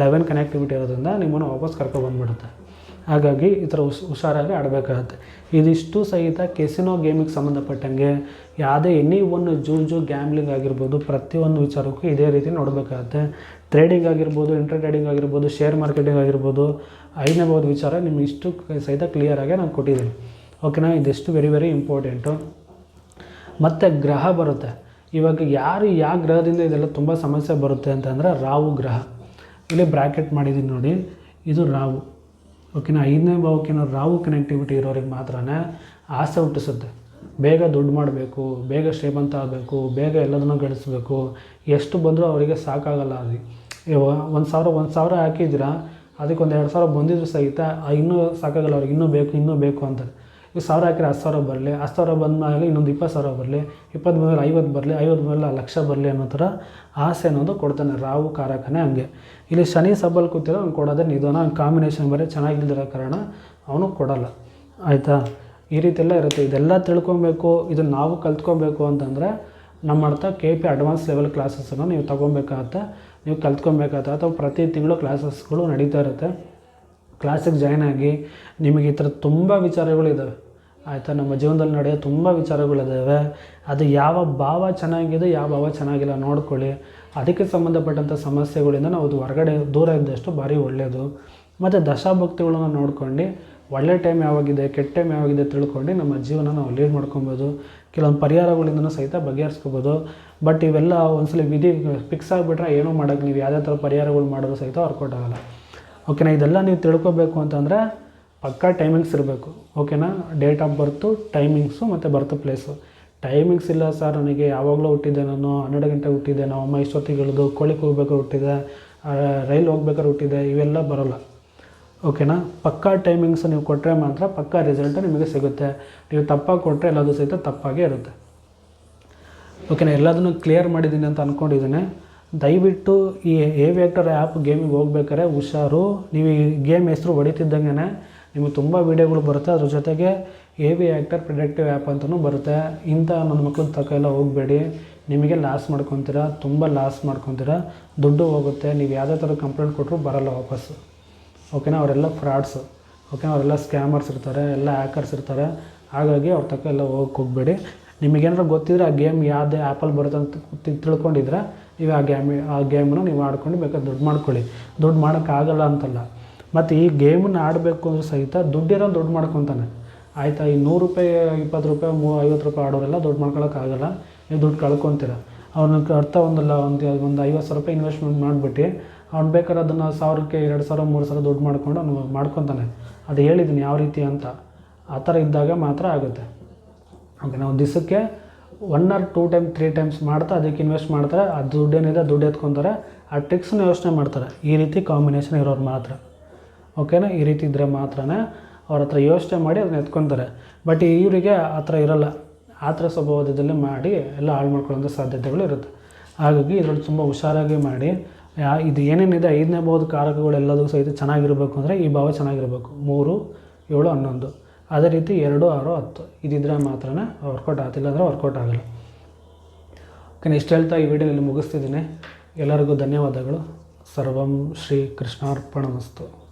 ಲೆವೆನ್ ಕನೆಕ್ಟಿವಿಟಿ ಇರೋದ್ರಿಂದ ನಿಮ್ಮನ್ನು ವಾಪಸ್ ಕರ್ಕೊಬಂದ್ಬಿಡುತ್ತೆ ಹಾಗಾಗಿ ಈ ಥರ ಹುಷ್ ಹುಷಾರಾಗಿ ಆಡಬೇಕಾಗತ್ತೆ. ಇದಿಷ್ಟು ಸಹಿತ ಕೆಸಿನೋ ಗೇಮಿಗೆ ಸಂಬಂಧಪಟ್ಟಂಗೆ ಯಾವುದೇ ಎನಿ ಒಂದು ಜೂಜು ಗ್ಯಾಮ್ಲಿಂಗ್ ಆಗಿರ್ಬೋದು, ಪ್ರತಿಯೊಂದು ವಿಚಾರಕ್ಕೂ ಇದೇ ರೀತಿ ನೋಡಬೇಕಾಗತ್ತೆ. ಟ್ರೇಡಿಂಗ್ ಆಗಿರ್ಬೋದು ಇಂಟರ್ ಟ್ರೇಡಿಂಗ್ ಆಗಿರ್ಬೋದು ಶೇರ್ ಮಾರ್ಕೆಟಿಂಗ್ ಆಗಿರ್ಬೋದು, ಐದನೇ ವಿಚಾರ ನಿಮ್ಗೆ ಇಷ್ಟು ಸಹಿತ ಕ್ಲಿಯರಾಗಿ ನಾನು ಕೊಟ್ಟಿದ್ದೀನಿ. ಓಕೆನಾ ಇದೆಷ್ಟು ವೆರಿ ವೆರಿ ಇಂಪಾರ್ಟೆಂಟು ಮತ್ತು ಗ್ರಹ ಬರುತ್ತೆ. ಇವಾಗ ಯಾರು ಯಾವ ಗ್ರಹದಿಂದ ಇದೆಲ್ಲ ತುಂಬ ಸಮಸ್ಯೆ ಬರುತ್ತೆ ಅಂತಂದರೆ ರಾಹು ಗ್ರಹ. ಇಲ್ಲಿ ಬ್ರ್ಯಾಕೆಟ್ ಮಾಡಿದ್ದೀನಿ ನೋಡಿ. ಇದು ರಾಹು. ಓಕೆನಾ? ಐದನೇ ಭಾವಕ್ಕೇನೋ ರಾಹು ಕನೆಕ್ಟಿವಿಟಿ ಇರೋರಿಗೆ ಮಾತ್ರನೇ ಆಸೆ ಹುಟ್ಟಿಸುತ್ತೆ. ಬೇಗ ದುಡ್ಡು ಮಾಡಬೇಕು, ಬೇಗ ಶ್ರೀಮಂತ ಆಗಬೇಕು, ಬೇಗ ಎಲ್ಲದನ್ನು ಗಳಿಸ್ಬೇಕು. ಎಷ್ಟು ಬಂದರೂ ಅವರಿಗೆ ಸಾಕಾಗಲ್ಲ ಅದು. ಒಂದು ಸಾವಿರ ಒಂದು ಸಾವಿರ ಹಾಕಿದ್ದೀರಾ ಅದಕ್ಕೆ ಒಂದು ಎರಡು ಸಾವಿರ ಬಂದಿದ್ರು ಸಹಿತ ಇನ್ನೂ ಸಾಕಾಗಲ್ಲ ಅವ್ರಿಗೆ, ಇನ್ನೂ ಬೇಕು ಇನ್ನೂ ಬೇಕು ಅಂತಾರೆ ಈಗ ಸಾವಿರ ಹಾಕಿದ್ರೆ ಹತ್ತು ಸಾವಿರ ಬರಲಿ, ಹತ್ತು ಸಾವಿರ ಬಂದಮೇಲೆ ಇನ್ನೊಂದು ಇಪ್ಪತ್ತು ಸಾವಿರ ಬರಲಿ, ಇಪ್ಪತ್ತು ಬಂದಮೇಲೆ ಐವತ್ತು ಬರಲಿ, ಐವತ್ತು ಮೇಲೆ ಲಕ್ಷ ಬರಲಿ ಅನ್ನೋ ಥರ ಆಸೆ ಅನ್ನೋದು ಕೊಡ್ತಾನೆ ರಾವು ಕಾರಕನೇ ಹಂಗೆ. ಇಲ್ಲಿ ಶನಿ ಸಬ್ಬಲ್ ಕೂತಿರೋ ಅವ್ನು ಕೊಡೋದೇ ನಿಧಾನ ಕಾಂಬಿನೇಷನ್ ಬೇರೆ ಚೆನ್ನಾಗಿಲ್ದಿರೋ ಕಾರಣ ಅವನು ಕೊಡಲ್ಲ. ಆಯಿತಾ? ಈ ರೀತಿ ಎಲ್ಲ ಇರುತ್ತೆ. ಇದೆಲ್ಲ ತಿಳ್ಕೊಬೇಕು, ಇದನ್ನು ನಾವು ಕಲ್ತ್ಕೊಬೇಕು ಅಂತಂದರೆ ನಮ್ಮ ಅರ್ಥ ಕೆ ಪಿ ಅಡ್ವಾನ್ಸ್ ಲೆವೆಲ್ ಕ್ಲಾಸಸ್ಸನ್ನು ನೀವು ತೊಗೊಬೇಕಾಗತ್ತೆ. ನೀವು ಕಲ್ತ್ಕೊಬೇಕಾಗತ್ತೆ. ಅಥವಾ ಪ್ರತಿ ತಿಂಗಳು ಕ್ಲಾಸಸ್ಗಳು ನಡೀತಾ ಇರುತ್ತೆ. ಕ್ಲಾಸಿಗೆ ಜಾಯ್ನ್ ಆಗಿ ನಿಮಗೆ ಈ ಥರ ತುಂಬ ವಿಚಾರಗಳಿದ್ದಾವೆ ಆಯಿತಾ? ನಮ್ಮ ಜೀವನದಲ್ಲಿ ನಡೆಯೋ ತುಂಬ ವಿಚಾರಗಳಿದ್ದಾವೆ ಅದು ಯಾವ ಭಾವ ಚೆನ್ನಾಗಿದೆ ಯಾವ ಭಾವ ಚೆನ್ನಾಗಿಲ್ಲ ನೋಡ್ಕೊಳ್ಳಿ. ಅದಕ್ಕೆ ಸಂಬಂಧಪಟ್ಟಂಥ ಸಮಸ್ಯೆಗಳಿಂದ ನಾವು ಅದು ಹೊರಗಡೆ ದೂರ ಇದ್ದಷ್ಟು ಭಾರಿ ಒಳ್ಳೆಯದು ಮತ್ತು ದಶಾಭಕ್ತಿಗಳನ್ನು ನೋಡ್ಕೊಂಡು, ಒಳ್ಳೆ ಟೈಮ್ ಯಾವಾಗಿದೆ, ಕೆಟ್ಟ ಟೈಮ್ ಯಾವಾಗಿದೆ ತಿಳ್ಕೊಂಡು ನಮ್ಮ ಜೀವನ ನಾವು ಲೀಡ್ ಮಾಡ್ಕೊಬೋದು. ಕೆಲವೊಂದು ಪರಿಹಾರಗಳಿಂದನೂ ಸಹಿತ ಬಗೆಹರಿಸ್ಕೋಬೋದು. ಬಟ್ ಇವೆಲ್ಲ ಒಂದ್ಸಲ ವಿಧಿ ಫಿಕ್ಸ್ ಆಗಿಬಿಟ್ರೆ ಏನೂ ಮಾಡೋಕ್ಕೆ ನೀವು ಯಾವುದೇ ಥರ ಪರಿಹಾರಗಳು ಮಾಡೋದು ಸಹಿತ ವರ್ಕೌಟ್ ಆಗಲ್ಲ. ಓಕೆನಾ? ಇದೆಲ್ಲ ನೀವು ತಿಳ್ಕೊಬೇಕು ಅಂತಂದರೆ ಪಕ್ಕಾ ಟೈಮಿಂಗ್ಸ್ ಇರಬೇಕು. ಓಕೆನಾ? ಡೇಟ್ ಆಫ್ ಬರ್ತು ಟೈಮಿಂಗ್ಸು ಮತ್ತು ಬರ್ತ್ ಪ್ಲೇಸು ಟೈಮಿಂಗ್ಸ್ ಇಲ್ಲ ಸರ್ ನನಗೆ ಯಾವಾಗಲೂ ಹುಟ್ಟಿದ್ದೆ ನಾನು, ಹನ್ನೆರಡು ಗಂಟೆ ಹುಟ್ಟಿದ್ದೆ ನಾವು ಅಮ್ಮ ಇಷ್ಟೊತ್ತಿಗೆ ಇಳಿದು ಕೋಳಿಗೆ ಹೋಗ್ಬೇಕಾದ್ರೆ ಹುಟ್ಟಿದೆ ರೈಲ್ ಹೋಗ್ಬೇಕಾದ್ರೆ ಹುಟ್ಟಿದೆ ಇವೆಲ್ಲ ಬರೋಲ್ಲ. ಓಕೆನಾ? ಪಕ್ಕಾ ಟೈಮಿಂಗ್ಸ್ ನೀವು ಕೊಟ್ಟರೆ ಮಾತ್ರ ಪಕ್ಕಾ ರಿಸಲ್ಟ್ ನಿಮಗೆ ಸಿಗುತ್ತೆ. ನೀವು ತಪ್ಪಾಗಿ ಕೊಟ್ಟರೆ ಎಲ್ಲದೂ ಸಹಿತ ತಪ್ಪಾಗೇ ಇರುತ್ತೆ. ಓಕೆನಾ? ಎಲ್ಲದನ್ನು ಕ್ಲಿಯರ್ ಮಾಡಿದ್ದೀನಿ ಅಂತ ಅಂದ್ಕೊಂಡಿದ್ದೀನಿ ದಯವಿಟ್ಟು ಈ ಎ ವ್ಯಾಕ್ಟರ್ ಆ್ಯಪ್ ಗೇಮಿಗೆ ಹೋಗ್ಬೇಕಾರೆ ಹುಷಾರು. ನೀವು ಈ ಗೇಮ್ ಹೆಸರು ಹೊಡಿತಿದ್ದಂಗೆ ನಿಮಗೆ ತುಂಬ ವೀಡಿಯೋಗಳು ಬರುತ್ತೆ. ಅದ್ರ ಜೊತೆಗೆ A V actor productive app ಅಂತಲೂ ಬರುತ್ತೆ. ಇಂಥ ನನ್ನ ಮಕ್ಕಳ ತಕ ಎಲ್ಲ ಹೋಗಬೇಡಿ. ನಿಮಗೆ ಲಾಸ್ ಮಾಡ್ಕೊತೀರಾ? ತುಂಬ ಲಾಸ್ ಮಾಡ್ಕೊತೀರಾ? ದುಡ್ಡು ಹೋಗುತ್ತೆ. ನೀವು ಯಾವುದೇ ಥರ ಕಂಪ್ಲೇಂಟ್ ಕೊಟ್ಟರು ಬರಲ್ಲ ವಾಪಸ್ಸು ಓಕೆನಾ ಅವರೆಲ್ಲ ಫ್ರಾಡ್ಸು ಓಕೆನಾ ಅವರೆಲ್ಲ ಸ್ಕ್ಯಾಮರ್ಸ್ ಇರ್ತಾರೆ. ಎಲ್ಲ ಹ್ಯಾಕರ್ಸ್ ಇರ್ತಾರೆ. ಹಾಗಾಗಿ ಅವ್ರ ತಕ್ಕ ಎಲ್ಲ ಹೋಗಕ್ಕೆ ಹೋಗಬೇಡಿ. ನಿಮಗೇನಾರು ಗೊತ್ತಿದ್ರೆ ಆ ಗೇಮ್ ಯಾವುದೇ ಆ್ಯಪಲ್ಲಿ ಬರುತ್ತೆ ಅಂತ ತಿಳ್ಕೊಂಡಿದ್ರೆ ನೀವು ಆ ಗೇಮ್ ಆ ಗೇಮನ್ನು ನೀವು ಆಡ್ಕೊಂಡು ಬೇಕಾದ್ರೆ ದುಡ್ಡು ಮಾಡ್ಕೊಳ್ಳಿ. ದುಡ್ಡು ಮಾಡೋಕ್ಕಾಗಲ್ಲ ಅಂತಲ್ಲ. ಮತ್ತು ಈ ಗೇಮನ್ನ ಆಡಬೇಕು ಅಂದ್ರೆ ಸಹಿತ ದುಡ್ಡಿರೋ ದುಡ್ಡು ಮಾಡ್ಕೊತಾನೆ. ಆಯಿತಾ, ಈ ನೂರು ರೂಪಾಯಿ, ಇಪ್ಪತ್ತು ರೂಪಾಯಿ, ಮೂ, ಐವತ್ತು ರೂಪಾಯಿ ಆಡೋರೆಲ್ಲ ದುಡ್ಡು ಮಾಡ್ಕೊಳಕ್ಕಾಗಲ್ಲ. ನೀವು ದುಡ್ಡು ಕಳ್ಕೊತೀರ. ಅವ್ರನ್ನ ಅರ್ಥ ಒಂದಲ್ಲ, ಒಂದು ಒಂದು ಐವತ್ತು ಸಾವಿರ ರೂಪಾಯಿ ಇನ್ವೆಸ್ಟ್ಮೆಂಟ್ ಮಾಡಿಬಿಟ್ಟು ಅವ್ನು ಬೇಕಾದ್ರೆ ಅದನ್ನು ಸಾವಿರಕ್ಕೆ ಎರಡು ಸಾವಿರ, ಮೂರು ಸಾವಿರ ದುಡ್ಡು ಮಾಡ್ಕೊಂಡು ಅವನು ಮಾಡ್ಕೊತಾನೆ. ಅದು ಹೇಳಿದ್ದೀನಿ ಯಾವ ರೀತಿ ಅಂತ. ಆ ಥರ ಇದ್ದಾಗ ಮಾತ್ರ ಆಗುತ್ತೆ. ಓಕೆ, ನಾವು ದಿವಸಕ್ಕೆ one or two time three times ಮಾಡ್ತಾ ಅದಕ್ಕೆ ಇನ್ವೆಸ್ಟ್ ಮಾಡ್ತಾರೆ. ಆ ದುಡ್ಡೇನಿದೆ ದುಡ್ಡು ಎತ್ಕೊತಾರೆ. ಆ ಟ್ರಿಕ್ಸ್ನ ಯೋಚನೆ ಮಾಡ್ತಾರೆ. ಈ ರೀತಿ ಕಾಂಬಿನೇಷನ್ ಇರೋರು ಮಾತ್ರ. ಓಕೆನಾ ಈ ರೀತಿ ಇದ್ದರೆ ಮಾತ್ರನೇ ಅವ್ರ ಹತ್ರ ಯೋಚನೆ ಮಾಡಿ ಅದನ್ನ ಎತ್ಕೊತಾರೆ. ಬಟ್ ಇವರಿಗೆ ಆ ಥರ ಇರೋಲ್ಲ. ಆ ಥರ ಸ್ವಭಾವದಲ್ಲಿ ಮಾಡಿ ಎಲ್ಲ ಹಾಳು ಮಾಡ್ಕೊಳ್ಳೋಂಥ ಸಾಧ್ಯತೆಗಳು ಇರುತ್ತೆ. ಹಾಗಾಗಿ ಇದರಲ್ಲಿ ತುಂಬ ಹುಷಾರಾಗಿ ಮಾಡಿ. ಇದು ಏನೇನಿದೆ? ಐದನೇ ಭಾವದ ಕಾರಕಗಳೆಲ್ಲದೂ ಸಹಿತ ಚೆನ್ನಾಗಿರಬೇಕು ಅಂದರೆ ಈ ಭಾವ ಚೆನ್ನಾಗಿರಬೇಕು. ಮೂರು, ಏಳು, ಹನ್ನೊಂದು. ಅದೇ ರೀತಿ ಎರಡು, ಆರು, ಹತ್ತು. ಇದಿದ್ರೆ ಮಾತ್ರನೇ ವರ್ಕೌಟ್ ಆಗ್ತಿಲ್ಲ ಅಂದರೆ ವರ್ಕೌಟ್ ಆಗಲ್ಲ. ಓಕೆ ಇಷ್ಟು ಹೇಳ್ತಾ ಈ ವಿಡಿಯೋದಲ್ಲಿ ಮುಗಿಸ್ತಿದ್ದೀನಿ. ಎಲ್ಲರಿಗೂ ಧನ್ಯವಾದಗಳು. ಸರ್ವಂ ಶ್ರೀ ಕೃಷ್ಣಾರ್ಪಣ ಕೃಷ್ಣಾರ್ಪಣಮಸ್ತು